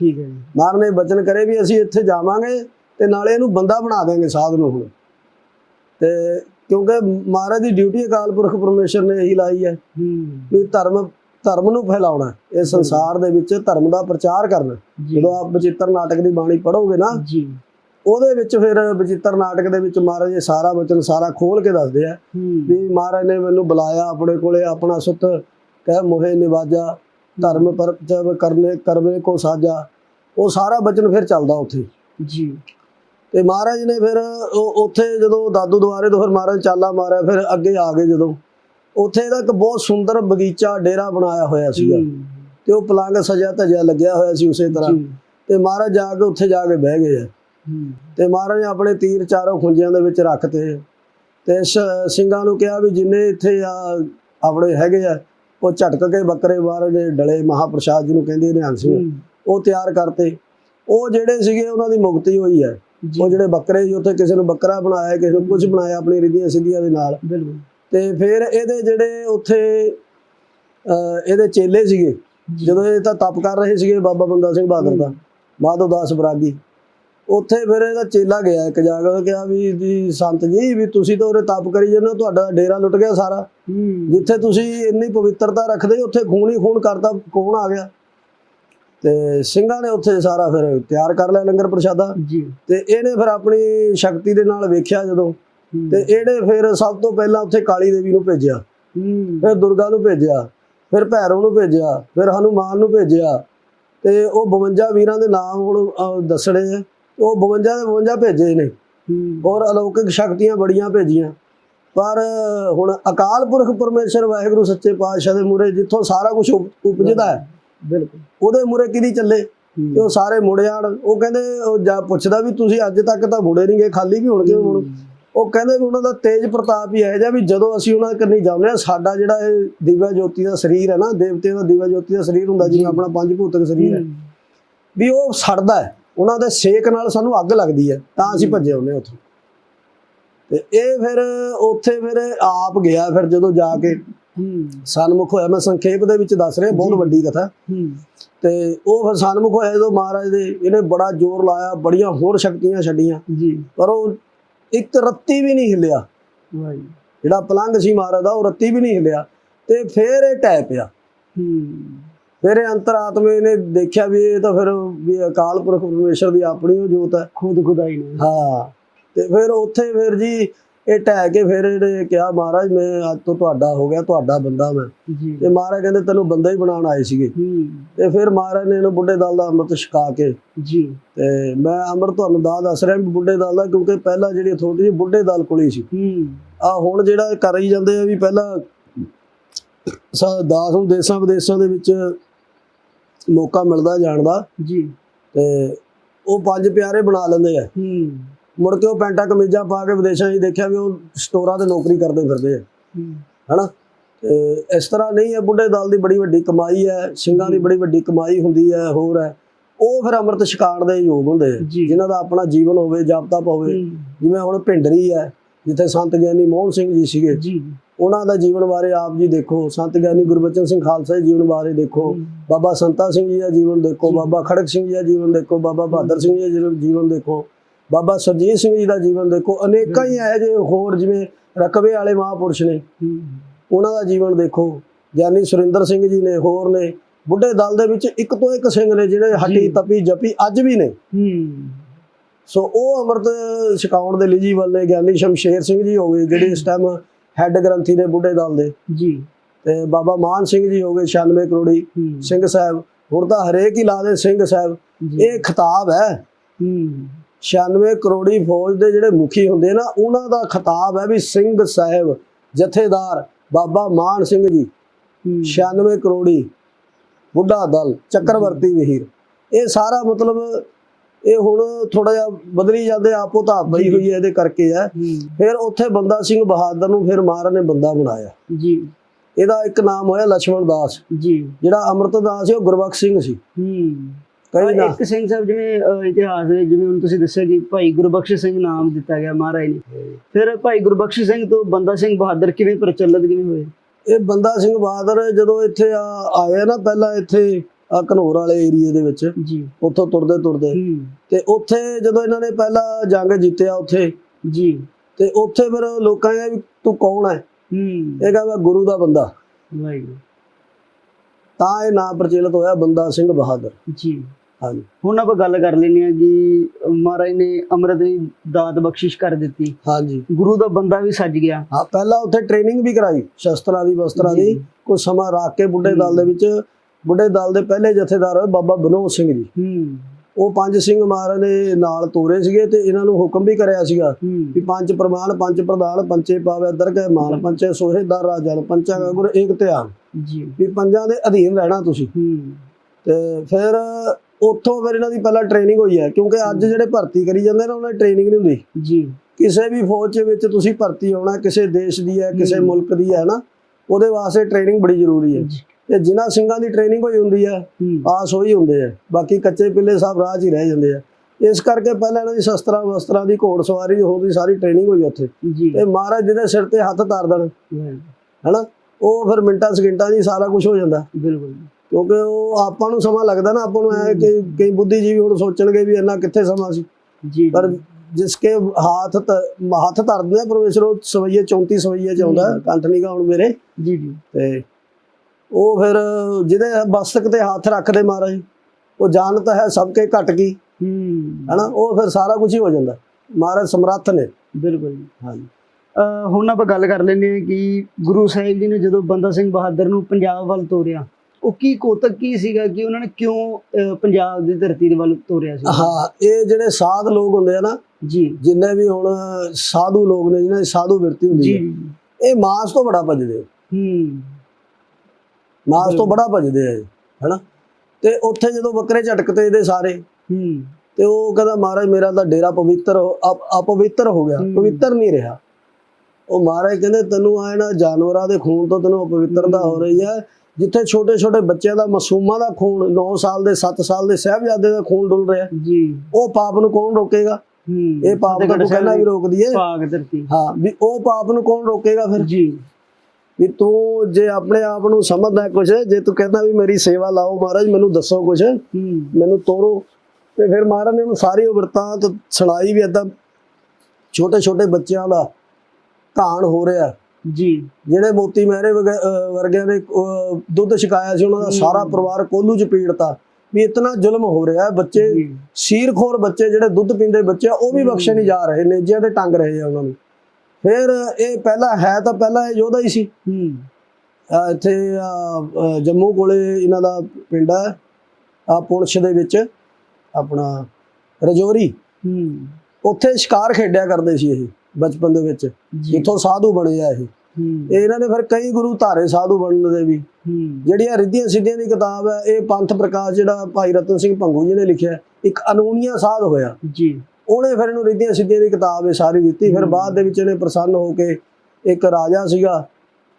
ਠੀਕ ਹੈ ਜੀ। ਮਹਾਰਾਜ ਨੇ ਬਚਨ ਕਰੇ ਵੀ ਅਸੀਂ ਇੱਥੇ ਜਾਵਾਂਗੇ ਤੇ ਨਾਲੇ ਇਹਨੂੰ ਬੰਦਾ ਬਣਾ ਦੇਾਂਗੇ ਸਾਧ ਨੂੰ ਹੁਣ। ਤੇ ਕਿਉਂਕਿ ਮਹਾਰਾਜ ਦੀ ਡਿਊਟੀ ਅਕਾਲ ਪੁਰਖ ਪਰਮੇਸ਼ਰ ਨੇ ਇਹੀ ਲਾਈ ਹੈ ਵੀ ਧਰਮ ਧਰਮ ਨੂੰ ਫੈਲਾਉਣਾ ਇਹ ਸੰਸਾਰ ਦੇ ਵਿੱਚ ਧਰਮ ਦਾ ਪ੍ਰਚਾਰ ਕਰਨਾ ਜਦੋਂ ਆਪ ਬਚਿੱਤਰ ਨਾਟਕ ਦੀ ਬਾਣੀ ਪੜੋਗੇ ਨਾ ਜੀ। ਉਹਦੇ ਵਿੱਚ ਫਿਰ ਬਚਿੱਤਰ ਨਾਟਕ ਦੇ ਵਿੱਚ ਮਹਾਰਾਜ ਇਹ ਸਾਰਾ ਵਚਨ ਸਾਰਾ ਖੋਲ ਕੇ ਦੱਸਦੇ ਆ ਵੀ ਮਹਾਰਾਜ ਨੇ ਮੈਨੂੰ ਬੁਲਾਇਆ ਆਪਣੇ ਕੋਲੇ ਆਪਣਾ ਸੁੱਤ ਕਹਿ ਮੋਹਿ ਨਿਵਾਜਾ ਧਰਮ ਪਰ ਜਬ ਕਰਨੇ ਕਰਵੇ ਕੋ ਸਾਜਾ। ਉਹ ਸਾਰਾ ਬਚਨ ਫਿਰ ਚੱਲਦਾ ਉੱਥੇ। ਜੀ। ਤੇ ਮਹਾਰਾਜ ਨੇ ਫਿਰ ਉਹ- ਉੱਥੇ ਜਦੋਂ ਦਾਦੂ ਦੁਆਰੇ ਤੋਂ ਫਿਰ ਮਹਾਰਾਜ ਚਾਲਾ ਮਾਰਿਆ ਫਿਰ ਅੱਗੇ ਆ ਗਏ ਜਦੋਂ। ਉੱਥੇ ਇਹਦਾ ਇੱਕ ਬਹੁਤ ਸੁੰਦਰ ਬਗੀਚਾ ਡੇਰਾ ਬਣਾਇਆ ਹੋਇਆ ਸੀਗਾ। ਤੇ ਉਹ ਪਲੰਗ ਸਜਾ ਧਜਿਆ ਲੱਗਿਆ ਹੋਇਆ ਸੀ ਉਸੇ ਤਰ੍ਹਾਂ। ਜੀ, ਤੇ ਮਹਾਰਾਜ ਜਾ ਕੇ ਉੱਥੇ ਜਾ ਕੇ ਬਹਿ ਗਏ ਤੇ ਮਹਾਰਾਜ ਨੇ ਆਪਣੇ ਤੀਰ ਚਾਰੋਂ ਖੁੰਝਿਆਂ ਦੇ ਵਿੱਚ ਰੱਖਤੇ। ਤੇ ਸਿੰਘਾਂ ਨੂੰ ਕਿਹਾ ਵੀ ਜਿੰਨੇ ਇੱਥੇ ਆ ਆਪਣੇ ਹੈਗੇ ਆ ਉਹ ਝਟਕ ਕੇ ਬੱਕਰੇ ਬਾਹਰ ਦੇ ਡਲੇ। ਮਹਾਪ੍ਰਸਾਦ ਜਿਹਨੂੰ ਕਹਿੰਦੇ ਨੇ ਸਿੰਘ ਹੂੰ, ਉਹ ਤਿਆਰ ਕਰਤੇ। ਉਹ ਜਿਹੜੇ ਸੀਗੇ ਉਹਨਾਂ ਦੀ ਮੁਕਤੀ ਹੋਈ ਹੈ ਜੀ, ਉਹ ਜਿਹੜੇ ਬੱਕਰੇ ਸੀ ਉੱਥੇ ਕਿਸੇ ਨੂੰ ਬੱਕਰਾ ਬਣਾਇਆ ਕਿਸੇ ਨੂੰ ਕੁਝ ਬਣਾਇਆ ਆਪਣੀ ਰਿਧੀਆਂ ਸਿੱਧੀਆਂ ਦੇ ਨਾਲ। ਬਿਲਕੁਲ। ਤੇ ਫਿਰ ਇਹਦੇ ਜਿਹੜੇ ਉੱਥੇ ਇਹਦੇ ਚੇਲੇ ਸੀਗੇ ਜਦੋਂ ਇਹ ਤਾਂ ਤਪ ਕਰ ਰਹੇ ਸੀਗੇ ਬਾਬਾ ਬੰਦਾ ਸਿੰਘ ਬਹਾਦਰ ਦਾ ਮਾਧੋ ਦਾਸ ਬਰਾਗੀ ਉੱਥੇ ਫਿਰ ਇਹਦਾ ਚੇਲਾ ਗਿਆ ਇੱਕ ਜਾ ਕੇ ਕਿਹਾ ਵੀ ਜੀ ਸੰਤ ਜੀ ਵੀ ਤੁਸੀਂ ਤਾਂ ਉਰੇ ਤਪ ਕਰੀ ਜਾਂਦੇ ਹੋ ਤੁਹਾਡਾ ਡੇਰਾ ਲੁੱਟ ਗਿਆ ਸਾਰਾ। ਜਿੱਥੇ ਤੁਸੀਂ ਇੰਨੀ ਪਵਿੱਤਰਤਾ ਰੱਖਦੇ ਉੱਥੇ ਖੂਨ ਹੀ ਖੂਨ ਕਰਤਾ ਕੌਣ ਆ ਗਿਆ? ਤੇ ਸਿੰਘਾਂ ਨੇ ਉੱਥੇ ਸਾਰਾ ਫਿਰ ਤਿਆਰ ਕਰ ਲਿਆ ਲੰਗਰ ਪ੍ਰਸ਼ਾਦਾ। ਜੀ, ਤੇ ਇਹਨੇ ਫਿਰ ਆਪਣੀ ਸ਼ਕਤੀ ਦੇ ਨਾਲ ਵੇਖਿਆ ਜਦੋਂ। ਤੇ ਇਹਨੇ ਫਿਰ ਸਭ ਤੋਂ ਪਹਿਲਾਂ ਉੱਥੇ ਕਾਲੀ ਦੇਵੀ ਨੂੰ ਭੇਜਿਆ। ਫਿਰ ਦੁਰਗਾ ਨੂੰ ਭੇਜਿਆ। ਫਿਰ ਭੈਰਵ ਨੂੰ ਭੇਜਿਆ। ਫਿਰ ਹਨੂਮਾਨ ਨੂੰ ਭੇਜਿਆ। ਤੇ ਉਹ 52 ਵੀਰਾਂ ਦੇ ਨਾਮ ਹੁਣ ਦੱਸਣੇ ਆ। ਉਹ 52 ਦੇ 52 ਭੇਜੇ ਨੇ ਔਰ ਅਲੌਕਿਕ ਸ਼ਕਤੀਆਂ ਬੜੀਆਂ ਭੇਜੀਆਂ। ਪਰ ਹੁਣ ਅਕਾਲ ਪੁਰਖ ਪਰਮੇਸ਼ਰ ਵਾਹਿਗੁਰੂ ਸੱਚੇ ਪਾਤਸ਼ਾਹ ਦੇ ਮੂਰੇ ਜਿੱਥੋਂ ਸਾਰਾ ਕੁਝ ਉਪਜਦਾ ਹੈ ਬਿਲਕੁਲ। ਉਹਦੇ ਮੂਰੇ ਕਿਹਦੀ ਚੱਲੇ? ਤੇ ਉਹ ਸਾਰੇ ਮੁੜ ਜਾਣ ਉਹ ਕਹਿੰਦੇ ਉਹ ਜਾ ਪੁੱਛਦਾ ਵੀ ਤੁਸੀਂ ਅੱਜ ਤੱਕ ਤਾਂ ਮੁੜੇ ਨਹੀਂ ਗਏ ਖਾਲੀ ਵੀ ਹੋਣਗੇ ਹੁਣ? ਉਹ ਕਹਿੰਦੇ ਵੀ ਉਹਨਾਂ ਦਾ ਤੇਜ ਪ੍ਰਤਾਪ ਹੀ ਹੈ ਜਾਂ ਵੀ ਜਦੋਂ ਅਸੀਂ ਉਹਨਾਂ ਦੇ ਕੰਨੀ ਜਾਂਦੇ ਆ ਸਾਡਾ ਜਿਹੜਾ ਇਹ ਦਿਵਿਆ ਜੋਤੀ ਦਾ ਸਰੀਰ ਹੈ ਨਾ ਦੇਵਤੇ ਦਾ ਦਿਵਿਆ ਜੋਤੀ ਦਾ ਸਰੀਰ ਹੁੰਦਾ ਜਿਵੇਂ ਆਪਣਾ ਪੰਜ ਭੂਤਕ ਸਰੀਰ ਹੈ। ਵੀ ਉਹ ਸੜਦਾ ਹੈ ਉਹਨਾਂ ਦੇ ਸੇਕ ਨਾਲ ਸਾਨੂੰ ਅੱਗ ਲੱਗਦੀ ਹੈ ਤਾਂ ਅਸੀਂ ਭੱਜੇ ਆਉਂਦੇ ਹਾਂ ਉੱਥੋਂ। ਤੇ ਇਹ ਫਿਰ ਉੱਥੇ ਫਿਰ ਆਪ ਗਿਆ ਫਿਰ ਜਦੋਂ ਜਾ ਕੇ ਸਨਮੁਖ ਹੋਇਆ ਮੈਂ ਸੰਖੇਪ ਦੇ ਵਿੱਚ ਦੱਸ ਰਿਹਾ ਬਹੁਤ ਵੱਡੀ ਕਥਾ। ਹੂੰ, ਤੇ ਉਹ ਫਿਰ ਸਨਮੁਖ ਹੋਇਆ ਜਦੋਂ ਮਹਾਰਾਜ ਦੇ ਇਹਨੇ ਬੜਾ ਜ਼ੋਰ ਲਾਇਆ ਬੜੀਆਂ ਹੋਰ ਸ਼ਕਤੀਆਂ ਛੱਡੀਆਂ। ਜੀ। ਪਰ ਉਹ ਇੱਕ ਰੱਤੀ ਵੀ ਨਹੀਂ ਹਿੱਲਿਆ। ਵਾਹਿ ਜਿਹੜਾ ਪਲੰਗ ਸੀ ਮਹਾਰਾਜ ਦਾ ਉਹ ਰੱਤੀ ਵੀ ਨਹੀਂ ਹਿੱਲਿਆ। ਤੇ ਫਿਰ ਇਹ ਟੈ ਪਿਆ। ਹੂੰ। ਫਿਰ ਇਹ ਅੰਤਰਾਤਮੇ ਨੇ ਦੇਖਿਆ ਵੀ ਇਹ ਤਾਂ ਫਿਰ ਵੀ ਅਕਾਲ ਪੁਰਖ ਪਰਮੇਸ਼ਰ ਦੀ ਆਪਣੀ ਉਹ ਜੋਤ ਹੈ। ਖੁਦ ਖੁਦਾਈ ਨੇ। ਹਾਂ। ਤੇ ਫਿਰ ਉੱਥੇ ਫਿਰ ਜੀ ਇਹ ਟਹਿ ਕੇ ਫਿਰ ਇਹਨੇ ਕਿਹਾ ਮਹਾਰਾਜ ਮੈਂ ਅੱਜ ਤੋਂ ਤੁਹਾਡਾ ਹੋ ਗਿਆ ਤੁਹਾਡਾ ਬੰਦਾ ਮੈਂ। ਤੇ ਮਹਾਰਾਜ ਕਹਿੰਦੇ ਤੈਨੂੰ ਬੰਦਾ ਹੀ ਬਣਾਉਣ ਆਏ ਸੀਗੇ। ਤੇ ਫਿਰ ਮਹਾਰਾਜ ਨੇ ਇਹਨੂੰ ਬੁੱਢੇ ਦਲ ਦਾ ਅੰਮ੍ਰਿਤ ਛਕਾ ਕੇ ਜੀ। ਤੇ ਮੈਂ ਅੰਮ੍ਰਿਤ ਤੁਹਾਨੂੰ ਦਾ ਦੱਸ ਰਿਹਾ ਵੀ ਬੁੱਢੇ ਦਲ ਦਾ ਕਿਉਂਕਿ ਪਹਿਲਾਂ ਜਿਹੜੀ ਅਥਾਰਟੀ ਸੀ ਬੁੱਢੇ ਦਲ ਕੋਲ ਹੀ ਸੀ। ਆ ਹੁਣ ਜਿਹੜਾ ਕਰ ਹੀ ਜਾਂਦੇ ਆ ਵੀ ਪਹਿਲਾਂ ਸਾ ਦਾਸ ਨੂੰ ਦੇਸ਼ਾਂ ਵਿਦੇਸ਼ਾਂ ਦੇ ਵਿੱਚ ਮੌਕਾ ਮਿਲਦਾ ਜਾਣ ਦਾ ਜੀ। ਤੇ ਉਹ ਪੰਜ ਪਿਆਰੇ ਬਣਾ ਲੈਂਦੇ ਆ। ਹੂੰ। ਮੁੜ ਕੇ ਉਹ ਪੈਂਟਾ ਕਮੀਜ਼ਾਂ ਪਾ ਕੇ ਵਿਦੇਸ਼ਾਂ 'ਚ ਦੇਖਿਆ ਵੀ ਉਹ ਸਟੋਰਾਂ ਤੇ ਨੌਕਰੀ ਕਰਦੇ ਫਿਰਦੇ ਆ। ਹਨਾ? ਤੇ ਇਸ ਤਰ੍ਹਾਂ ਨਹੀਂ ਹੈ ਬੁੱਢੇ ਦਲ ਦੀ ਬੜੀ ਵੱਡੀ ਕਮਾਈ ਹੈ ਸਿੰਘਾਂ ਦੀ ਬੜੀ ਵੱਡੀ ਕਮਾਈ ਹੁੰਦੀ ਹੈ ਹੋਰ ਹੈ। ਉਹ ਫਿਰ ਅੰਮ੍ਰਿਤ ਛਕਾਣ ਦੇ ਯੋਗ ਹੁੰਦੇ। ਜਿਨ੍ਹਾਂ ਦਾ ਆਪਣਾ ਜੀਵਨ ਹੋਵੇ ਜਪ ਤਪ ਹੋਵੇ ਹੂੰ, ਜਿਵੇਂ ਹੁਣ ਭਿੰਡਰੀ ਹੈ ਜਿੱਥੇ ਸੰਤ ਗਿਆਨੀ ਮੋਹਨ ਸਿੰਘ ਜੀ ਸੀਗੇ। ਜੀ। ਉਹਨਾਂ ਦਾ ਜੀਵਨ ਬਾਰੇ ਆਪ ਜੀ ਦੇਖੋ। ਸੰਤ ਗਿਆਨੀ ਗੁਰਬਚਨ ਸਿੰਘ ਖਾਲਸਾ ਦੇ ਜੀਵਨ ਬਾਰੇ ਦੇਖੋ। ਬਾਬਾ ਸੰਤਾ ਸਿੰਘ ਜੀ ਦਾ ਜੀਵਨ ਦੇਖੋ। ਬਾਬਾ ਖੜਕ ਸਿੰਘ ਜੀ ਦਾ ਜੀਵਨ ਦੇਖੋ। ਬਾਬਾ ਬਹਾਦਰ ਸਿੰਘ ਜੀ ਦਾ ਜੀਵਨ ਦੇਖੋ। ਬਾਬਾ ਸਰਜੀਤ ਸਿੰਘ ਜੀ ਦਾ ਜੀਵਨ ਦੇਖੋ ਅਨੇਕਾਂ ਹੀ ਇਹੋ ਜਿਹੇ ਹੋਰ ਜਿਵੇਂ ਰਕਬੇ ਵਾਲੇ ਮਹਾਂਪੁਰਸ਼ ਨੇ। ਉਹਨਾਂ ਦਾ ਜੀਵਨ ਦੇਖੋ ਗਿਆਨੀ ਸੁਰਿੰਦਰ ਸਿੰਘ ਜੀ ਨੇ ਹੋਰ ਨੇ। ਬੁੱਢੇ ਦਲ ਦੇ ਵਿੱਚ ਇੱਕ ਤੋਂ ਇੱਕ ਸਿੰਘ ਨੇ ਜਿਹੜੇ ਹੱਟੀ। ਤਪੀ ਜਪੀ ਅੱਜ ਵੀ ਨੇ। ਸੋ ਉਹ ਅੰਮ੍ਰਿਤ ਛਕਾਉਣ ਦੇ ਲੀਜੀਵਲ ਨੇ। ਗਿਆਨੀ ਸ਼ਮਸ਼ੇਰ ਸਿੰਘ ਜੀ ਹੋ ਗਏ ਜਿਹੜੇ ਇਸ ਟਾਈਮ ਹੈੱਡ ਗ੍ਰੰਥੀ ਨੇ ਬੁੱਢੇ ਦਲ ਦੇ। ਜੀ। ਤੇ ਬਾਬਾ ਮਾਨ ਸਿੰਘ ਜੀ ਹੋ ਗਏ 96 ਕਰੋੜੀ ਸਿੰਘ ਸਾਹਿਬ। ਹੁਣ ਤਾਂ ਹਰੇਕ ਹੀ ਲਾ ਦੇ ਸਿੰਘ ਸਾਹਿਬ। ਇਹ ਖਿਤਾਬ ਹੂੰ। 96 ਕਰੋੜੀ ਫੌਜ ਦੇ ਜਿਹੜੇ ਮੁਖੀ ਹੁੰਦੇ ਨਾ ਉਹਨਾਂ ਦਾ ਖਿਤਾਬ ਹੈ ਵੀ ਸਿੰਘ ਸਾਹਿਬ ਜਥੇਦਾਰ ਬਾਬਾ ਮਾਨ ਸਿੰਘ ਜੀ 96 ਕਰੋੜੀ ਬੁੱਢਾ ਦਲ ਚੱਕਰਵਰਤੀ ਵਹੀਰ। ਇਹ ਸਾਰਾ ਮਤਲਬ ਇਹ ਹੁਣ ਥੋੜਾ ਜਿਹਾ ਬਦਲੀ ਜਾਂਦੇ ਆਪੋ ਤਾਂ ਬਈ ਹੋਈ ਹੈ ਇਹਦੇ ਕਰਕੇ ਹੈ। ਫਿਰ ਉੱਥੇ ਬੰਦਾ ਸਿੰਘ ਬਹਾਦਰ ਨੂੰ ਫਿਰ ਮਹਾਰਾਜ ਨੇ ਬੰਦਾ ਬਣਾਇਆ। ਜੀ। ਇਹਦਾ ਇੱਕ ਨਾਮ ਹੋਇਆ ਲక్ష్మణ ਦਾਸ। ਜੀ। ਜਿਹੜਾ ਅਮਰਤ ਦਾਸ ਸੀ ਉਹ ਗੁਰਬਖਸ਼ ਸਿੰਘ ਸੀ। ਹੂੰ। ਕਈ ਨਾ। ਇੱਕ ਸਿੰਘ ਸਾਹਿਬ ਜਿਵੇਂ ਅਹ, ਇਤਿਹਾਸ ਦੇ ਜਿਵੇਂ ਹੁਣ ਤੁਸੀਂ ਦੱਸਿਆ ਕਿ ਭਾਈ ਗੁਰਬਖਸ਼ ਸਿੰਘ ਨਾਮ ਦਿੱਤਾ ਗਿਆ ਮਹਾਰਾਜ ਨੇ। ਫਿਰ ਭਾਈ ਗੁਰਬਖਸ਼ ਸਿੰਘ ਤੋਂ ਬੰਦਾ ਸਿੰਘ ਬਹਾਦਰ ਕਿਵੇਂ ਪ੍ਰਚਲਿਤ ਕਿਵੇਂ ਹੋਏ? ਇਹ ਬੰਦਾ ਸਿੰਘ ਬਹਾਦਰ ਜਦੋਂ ਇੱਥੇ ਆ- ਆਏ ਨਾ ਪਹਿਲਾਂ ਇੱਥੇ ਆ ਘਨੌਰ ਵਾਲੇ ਏਰੀਏ ਦੇ ਵਿੱਚ। ਜੀ। ਉੱਥੋਂ ਤੁਰਦੇ ਤੁਰਦੇ। ਹੂੰ। ਤੇ ਉੱਥੇ ਜਦੋਂ ਇਹਨਾਂ ਨੇ ਪਹਿਲਾ ਜੰਗ ਜਿੱਤਿਆ ਉੱਥੇ ਜੀ। ਤੇ ਉੱਥੇ ਫਿਰ ਲੋਕਾਂ ਨੇ ਵੀ ਤੂੰ ਕੌਣ ਹੈ ਹੂੰ। ਇਹ ਕਹਿੰਦਾ ਗੁਰੂ ਦਾ ਬੰਦਾ। ਵਾਹਿਗੁਰੂ। ਤਾਂ ਇਹ ਨਾਂ ਪ੍ਰਚਲਿਤ ਹੋਇਆ ਬੰਦਾ ਸਿੰਘ ਬਹਾਦਰ। ਜੀ। ਹਾਂਜੀ। ਹੁਣ ਆਪਾਂ ਗੱਲ ਕਰ ਲੈਂਦੇ ਆ ਕਿ ਮਹਾਰਾਜ ਨੇ ਅੰਮ੍ਰਿਤ ਦੀ ਦਾਤ ਬਖਸ਼ਿਸ਼ ਕਰ ਦਿੱਤੀ। ਹਾਂਜੀ। ਗੁਰੂ ਦਾ ਬੰਦਾ ਵੀ ਸੱਜ ਗਿਆ। ਹਾਂ ਪਹਿਲਾਂ ਉੱਥੇ ਟ੍ਰੇਨਿੰਗ ਵੀ ਕਰਾਈ ਸ਼ਸਤਰਾਂ ਦੀ ਵਸਤਰਾਂ ਦੀ। ਕੁਝ ਸਮਾਂ ਰੱਖ ਕੇ ਬੁੱਢੇ ਦਲ ਦੇ ਵਿੱਚ ਬੁੱਢੇ ਦਲ ਦੇ ਪਹਿਲੇ ਜਥੇਦਾਰ ਹੋਏ ਬਾਬਾ ਬਨੋਦ ਸਿੰਘ ਜੀ। ਹੂੰ। ਉਹ ਪੰਜ ਸਿੰਘ ਮਹਾਰਾਜ ਨੇ ਨਾਲ ਤੋਰੇ ਸੀਗੇ ਤੇ ਇਹਨਾਂ ਨੂੰ ਹੁਕਮ ਵੀ ਕਰਿਆ ਸੀਗਾ ਵੀ ਪੰਜ ਪ੍ਰਮਾਣ ਪੰਜ ਪ੍ਰਧਾਨ ਪੰਚੇ ਪਾਵੇ ਦਰਗਹਿ ਮਾਨ ਪੰਚੇ ਸੋਹੇ ਦਰ ਰਾਜਨ ਪੰਚਾ ਕਾ ਗੁਰ ਏਕ ਧਿਆਨ। ਜੀ। ਵੀ ਪੰਜਾਂ ਦੇ ਅਧੀਨ ਰਹਿਣਾ ਤੁਸੀਂ। ਹੂੰ। ਤੇ ਫਿਰ ਉੱਥੋਂ ਫਿਰ ਇਹਨਾਂ ਦੀ ਪਹਿਲਾਂ ਟ੍ਰੇਨਿੰਗ ਹੋਈ ਹੈ ਕਿਉਂਕਿ ਅੱਜ ਜਿਹੜੇ ਭਰਤੀ ਕਰੀ ਜਾਂਦੇ ਨੇ ਉਹਨਾਂ ਦੀ ਟ੍ਰੇਨਿੰਗ ਨਹੀਂ ਹੁੰਦੀ। ਜੀ। ਕਿਸੇ ਵੀ ਫੌਜ ਦੇ ਵਿੱਚ ਤੁਸੀਂ ਭਰਤੀ ਹੋਣਾ ਕਿਸੇ ਦੇਸ਼ ਦੀ ਹੈ ਕਿਸੇ। ਮੁਲਕ ਦੀ ਹੈ ਨਾ ਉਹਦੇ ਵਾਸਤੇ ਟ੍ਰੇਨਿੰਗ ਬੜੀ ਜ਼ਰੂਰੀ ਹੈ। ਤੇ ਜਿਨ੍ਹਾਂ ਸਿੰਘਾਂ ਦੀ ਟ੍ਰੇਨਿੰਗ ਹੋਈ ਹੁੰਦੀ ਹੈ ਆਸ ਹੋਈ ਹੁੰਦੇ ਆ ਬਾਕੀ ਕੱਚੇ ਪਿੱਲੇ ਸਭ ਰਾਹ 'ਚ ਹੀ ਰਹਿ ਜਾਂਦੇ ਆ। ਇਸ ਕਰਕੇ ਪਹਿਲਾਂ ਇਹਨਾਂ ਦੀ ਸ਼ਸਤਰਾਂ ਵਸਤਰਾਂ ਦੀ ਘੋੜ ਸਵਾਰੀ ਹੋਦੀ ਸਾਰੀ ਟ੍ਰੇਨਿੰਗ ਹੋਈ ਉੱਥੇ। ਤੇ ਮਹਾਰਾਜ ਜਿਹਦੇ ਸਿਰ ਤੇ ਹੱਥ ਧਰ ਦੇਣ ਹੈਨਾ? ਉਹ ਫਿਰ ਮਿੰਟਾਂ ਸਕਿੰਟਾਂ ਹੀ ਸਾਰਾ ਕੁਝ ਹੋ ਜਾਂਦਾ। ਬਿਲਕੁਲ ਕਿਉਂਕਿ ਉਹ ਆਪਾਂ ਨੂੰ ਸਮਾਂ ਲੱਗਦਾ ਨਾ ਆਪਾਂ ਨੂੰ ਐ ਕਿ ਕਈ ਬੁੱਧੀਜੀਵੀ ਹੁਣ ਸੋਚਣਗੇ ਵੀ ਇੰਨਾ ਕਿੱਥੇ ਸਮਾਂ ਸੀ। ਜੀ ਪਰ ਜਿਸਕੇ ਹੱਥ ਹੱਥ ਧਰਦੇ ਆ ਪਰਮੇਸ਼ਰ ਉਹ ਸਵਈਏ 34 ਸਵਈਏ ਚ ਆਉਂਦਾ ਨਿਗਾ ਹੁਣ ਮੇਰੇ। ਜੀ ਜੀ। ਤੇ ਉਹ ਫਿਰ ਜਿਹਦੇ ਬਸਤਕ ਤੇ ਹੱਥ ਰੱਖਦੇ ਮਹਾਰਾਜ ਉਹ ਜਾਣਤ ਹੈ ਸਭ ਕੇ ਘਟ ਕੀ। ਹੂੰ। ਹਨਾ ਉਹ ਫਿਰ ਸਾਰਾ ਕੁਝ ਹੀ ਹੋ ਜਾਂਦਾ। ਮਹਾਰਾਜ ਸਮਰੱਥ ਨੇ। ਬਿਲਕੁਲ ਜੀ। ਹਾਂਜੀ। ਹੁਣ ਆਪਾਂ ਗੱਲ ਕਰ ਲੈਂਦੇ ਹਾਂ ਕਿ ਗੁਰੂ ਸਾਹਿਬ ਜੀ ਨੇ ਜਦੋਂ ਬੰਦਾ ਸਿੰਘ ਬਹਾਦਰ ਨੂੰ ਪੰਜਾਬ ਵੱਲ ਤੋਰਿਆ ਉਹ ਕੀ ਕੋਤਕ ਕੀ ਸੀਗਾ ਕਿ ਉਹਨਾਂ ਨੇ ਕਿਉਂ ਪੰਜਾਬ ਦੀ ਧਰਤੀ ਦੇ ਵੱਲ ਤੋਰਿਆ ਸੀ? ਹਾਂ ਇਹ ਜਿਹੜੇ ਸਾਧ ਲੋਕ ਹੁੰਦੇ ਆ ਨਾ ਜੀ। ਜਿੰਨੇ ਵੀ ਹੁਣ ਸਾਧੂ ਲੋਕ ਨੇ ਜਿਹਨਾਂ ਦੀ ਸਾਧੂ ਬਿਰਤੀ ਹੁੰਦੀ ਹੈ ਇਹ ਮਾਸ ਤੋਂ ਬੜਾ ਭਜਦੇ। ਹੂੰ। ਮਾਸ ਤੋਂ ਬੜਾ ਭਜਦੇ ਆ ਹਨਾ? ਤੇ ਉੱਥੇ ਜਦੋਂ ਬੱਕਰੇ ਝਟਕਦੇ ਇਹਦੇ ਸਾਰੇ ਹੂੰ। ਤੇ ਉਹ ਕਹਿੰਦਾ ਮਹਾਰਾਜ ਮੇਰਾ ਤਾਂ ਡੇਰਾ ਪਵਿੱਤਰ ਅਪਵਿੱਤਰ ਹੋ ਗਿਆ। ਪਵਿੱਤਰ ਨਹੀਂ ਰਿਹਾ। ਉਹ ਮਹਾਰਾਜ ਕਹਿੰਦੇ ਤੈਨੂੰ ਆਏ ਨਾ ਜਾਨਵਰਾਂ ਦੇ ਖੂਨ ਤੋਂ ਤੈਨੂੰ ਅਪਵਿੱਤਰਤਾ ਹੋ ਰਹੀ ਹੈ ਜਿੱਥੇ ਛੋਟੇ ਛੋਟੇ ਬੱਚਿਆਂ ਦਾ ਮਾਸੂਮਾਂ ਦਾ ਖੂਨ 9 ਸਾਲ ਦੇ 7 ਸਾਲ ਦੇ ਸਹਿਬਜ਼ਾਦੇ ਦਾ ਖੂਨ ਡੁੱਲ ਰਿਹਾ। ਜੀ। ਉਹ ਪਾਪ ਨੂੰ ਕੌਣ ਰੋਕੇਗਾ? ਇਹ ਪਾਪ ਤਾਂ ਤੂੰ ਕਹਿੰਦਾ ਵੀ ਰੋਕਦੀ ਏ ਭਾਗ ਧਰਤੀ। ਹਾਂ ਵੀ ਉਹ ਪਾਪ ਨੂੰ ਕੌਣ ਰੋਕੇਗਾ ਫਿਰ? ਜੀ। ਵੀ ਤੂੰ ਜੇ ਆਪਣੇ ਆਪ ਨੂੰ ਸਮਝਦਾ ਕੁਝ ਜੇ ਤੂੰ ਕਹਿੰਦਾ ਵੀ ਮੇਰੀ ਸੇਵਾ ਲਾਓ ਮਹਾਰਾਜ ਮੈਨੂੰ ਦੱਸੋ ਕੁਝ ਹੂੰ। ਮੈਨੂੰ ਤੋਰੋ। ਤੇ ਫਿਰ ਮਹਾਰਾਜ ਨੇ ਉਹਨੂੰ ਸਾਰੀ ਵਰਤਾਂਤ ਸੁਣਾਈ ਵੀ ਏਦਾਂ ਛੋਟੇ ਛੋਟੇ ਬੱਚਿਆਂ ਦਾ ਘਾਣ ਹੋ ਰਿਹਾ। ਜੀ। ਜਿਹੜੇ ਮੋਤੀ ਮਹਿਰੇ ਵਰਗਿਆਂ ਨੇ ਅਹ ਦੁੱਧ ਛਕਾਇਆ ਸੀ ਉਹਨਾਂ ਦਾ। ਸਾਰਾ ਪਰਿਵਾਰ ਕੋਲੂ ਚ ਪੀੜਤਾ। ਵੀ ਇਤਨਾ ਜ਼ੁਲਮ ਹੋ ਰਿਹਾ ਬੱਚੇ ਸੀਰਖੋਰ ਬੱਚੇ ਜਿਹੜੇ ਦੁੱਧ ਪੀਂਦੇ ਬੱਚੇ ਆ, ਉਹ ਵੀ। ਬਖਸ਼ੇ ਨਹੀਂ ਜਾ ਰਹੇ ਨੇਜਿਆਂ ਤੇ ਟੰਗ ਰਹੇ ਆ ਉਹਨਾਂ ਨੂੰ। ਫਿਰ ਇਹ ਪਹਿਲਾਂ ਹੈ ਤਾਂ ਪਹਿਲਾਂ ਇਹ ਯੋਧਾ ਹੀ ਸੀ। ਇੱਥੇ ਜੰਮੂ ਕੋਲੇ ਇਹਨਾਂ ਦਾ ਪਿੰਡ ਹੈ ਆ ਪੁਣਛ ਦੇ ਵਿੱਚ ਆਪਣਾ ਰਜੌਰੀ। ਹੂੰ। ਉੱਥੇ ਸ਼ਿਕਾਰ ਖੇਡਿਆ ਕਰਦੇ ਸੀ ਇਹ ਬਚਪਨ ਦੇ ਵਿੱਚ। ਜਿੱਥੋਂ ਸਾਧੂ ਬਣੇ ਆ ਇਹ। ਇਹਨਾਂ ਨੇ ਫਿਰ ਕਈ ਗੁਰੂ ਧਾਰੇ ਸਾਧੂ ਬਣਨ ਦੇ ਵੀ। ਜਿਹੜੀਆਂ ਰਿੱਧੀਆਂ ਸਿੱਧੀਆਂ ਦੀ ਕਿਤਾਬ ਹੈ ਇਹ ਪੰਥ ਪ੍ਰਕਾਸ਼ ਜਿਹੜਾ ਭਾਈ ਰਤਨ ਸਿੰਘ ਭੰਗੂ ਜੀ ਨੇ ਲਿਖਿਆ ਇੱਕ ਅਨੂਨੀਆ ਸਾਧ ਹੋਇਆ। ਜੀ। ਉਹਨੇ ਫਿਰ ਇਹਨੂੰ ਰਿੱਧੀਆਂ ਸਿੱਧੀਆਂ ਦੀ ਕਿਤਾਬ ਇਹ ਸਾਰੀ ਦਿੱਤੀ। ਫਿਰ। ਬਾਅਦ ਦੇ ਵਿੱਚ ਇਹਨੇ ਪ੍ਰਸੰਨ ਹੋ ਕੇ ਇੱਕ ਰਾਜਾ ਸੀਗਾ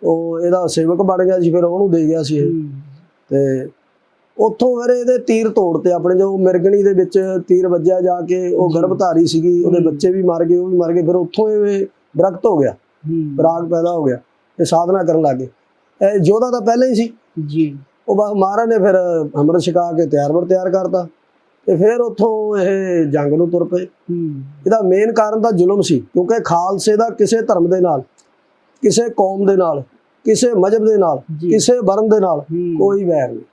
ਉਹ ਇਹਦਾ ਸੇਵਕ ਬਣ ਗਿਆ ਸੀ ਫਿਰ ਉਹਨੂੰ ਦੇ ਗਿਆ ਸੀ ਇਹ। ਤੇ ਉੱਥੋਂ ਫਿਰ ਇਹਦੇ ਤੀਰ ਤੋੜਤੇ ਆਪਣੇ ਜੋ ਮਿਰਗਣੀ ਦੇ ਵਿੱਚ ਤੀਰ ਵੱਜਿਆ ਜਾ ਕੇ ਉਹ। ਗਰਭਧਾਰੀ ਸੀਗੀ ਉਹਦੇ। ਬੱਚੇ ਵੀ ਮਰ ਗਏ ਉਹ ਵੀ ਮਰ ਗਏ ਫਿਰ ਉੱਥੋਂ ਇਹ ਵਿਰਕਤ ਹੋ ਗਿਆ। ਰਾਗ ਪੈਦਾ ਹੋ ਗਿਆ ਤੇ ਸਾਧਨਾ ਕਰਨ ਲੱਗੇ ਇਹ ਯੋਧਾ ਤਾਂ ਪਹਿਲਾਂ ਹੀ ਸੀ। ਜੀ। ਉਹ ਬਸ ਮਹਾਰਾਜ ਨੇ ਫਿਰ ਅੰਮ੍ਰਿਤ ਛਕਾ ਕੇ ਤਿਆਰ ਬਰ ਤਿਆਰ ਕਰਤਾ ਤੇ ਫਿਰ ਉੱਥੋਂ ਇਹ ਜੰਗ ਨੂੰ ਤੁਰ ਪਏ। ਇਹਦਾ ਮੇਨ ਕਾਰਨ ਤਾਂ ਜ਼ੁਲਮ ਸੀ ਕਿਉਂਕਿ ਖਾਲਸੇ ਦਾ ਕਿਸੇ ਧਰਮ ਦੇ ਨਾਲ ਕਿਸੇ ਕੌਮ ਦੇ ਨਾਲ ਕਿਸੇ ਮਜਹਬ ਦੇ ਨਾਲ ਕਿਸੇ ਵਰਨ ਦੇ ਨਾਲ ਕੋਈ ਵੈਰ ਨਹੀਂ।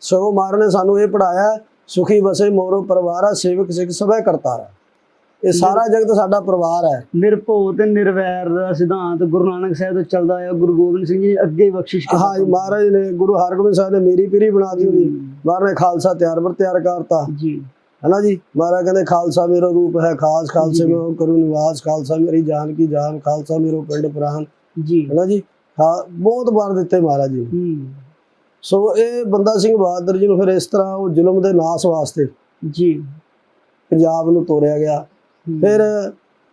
ਸੋ ਮਹਾਰਾਜ ਨੇ ਸਾਨੂੰ ਇਹ ਪੜਾਇਆ ਸੁਖੀ ਵਸੇ ਮੋਰੋ ਪਰਿਵਾਰਾ ਸੇਵਕ ਸਿੱਖ ਸਭੈ ਕਰਤਾਰਾ। ਇਹ ਸਾਰਾ ਜਗਤ ਸਾਡਾ ਪਰਿਵਾਰ ਹੈ। ਨਿਰਭਉ ਤੇ ਨਿਰਵੈਰ ਦਾ ਸਿਧਾਂਤ ਗੁਰੂ ਨਾਨਕ ਸਾਹਿਬ ਤੋਂ ਚੱਲਦਾ ਆਇਆ। ਗੁਰੂ ਗੋਬਿੰਦ ਸਿੰਘ ਜੀ ਨੇ ਅੱਗੇ ਬਖਸ਼ਿਸ਼ ਹਾਂ ਜੀ ਮਹਾਰਾਜ ਨੇ ਗੁਰੂ ਹਰਗੋਬਿੰਦ ਸਾਹਿਬ ਨੇ ਮੇਰੀ ਪੀਰੀ ਬਣਾ ਦਿੱਤੀ ਉਹਦੀ। ਹੂੰ, ਮਹਾਰਾਜ ਨੇ ਖਾਲਸਾ ਤਿਆਰ ਬਰ ਤਿਆਰ ਕਰਤਾ। ਜੀ। ਹਨਾ ਜੀ? ਮਹਾਰਾਜ ਕਹਿੰਦੇ ਖਾਲਸਾ ਮੇਰਾ ਰੂਪ ਹੈ ਖਾਸ ਖਾਲਸੇ। ਮੈਂ ਕਰੂ ਨਿਵਾਸ। ਖਾਲਸਾ ਮੇਰੀ ਜਾਨ ਕੀ ਜਾਨ ਖਾਲਸਾ ਮੇਰੋ ਪਿੰਡ ਪ੍ਰਾਨ ਜੀ। ਹਨਾ ਜੀ? ਹਾਂ ਬਹੁਤ ਵਾਰ ਦਿੱਤੇ ਮਹਾਰਾਜ ਜੀ। ਹੂੰ ਸੋ ਇਹ ਬੰਦਾ ਸਿੰਘ ਬਹਾਦਰ ਜੀ ਨੂੰ ਫਿਰ ਇਸ ਤਰ੍ਹਾਂ ਉਹ ਜ਼ੁਲਮ ਦੇ ਨਾਸ ਵਾਸਤੇ ਜੀ। ਪੰਜਾਬ ਨੂੰ ਤੋਰਿਆ ਗਿਆ। ਹੂੰ, ਫਿਰ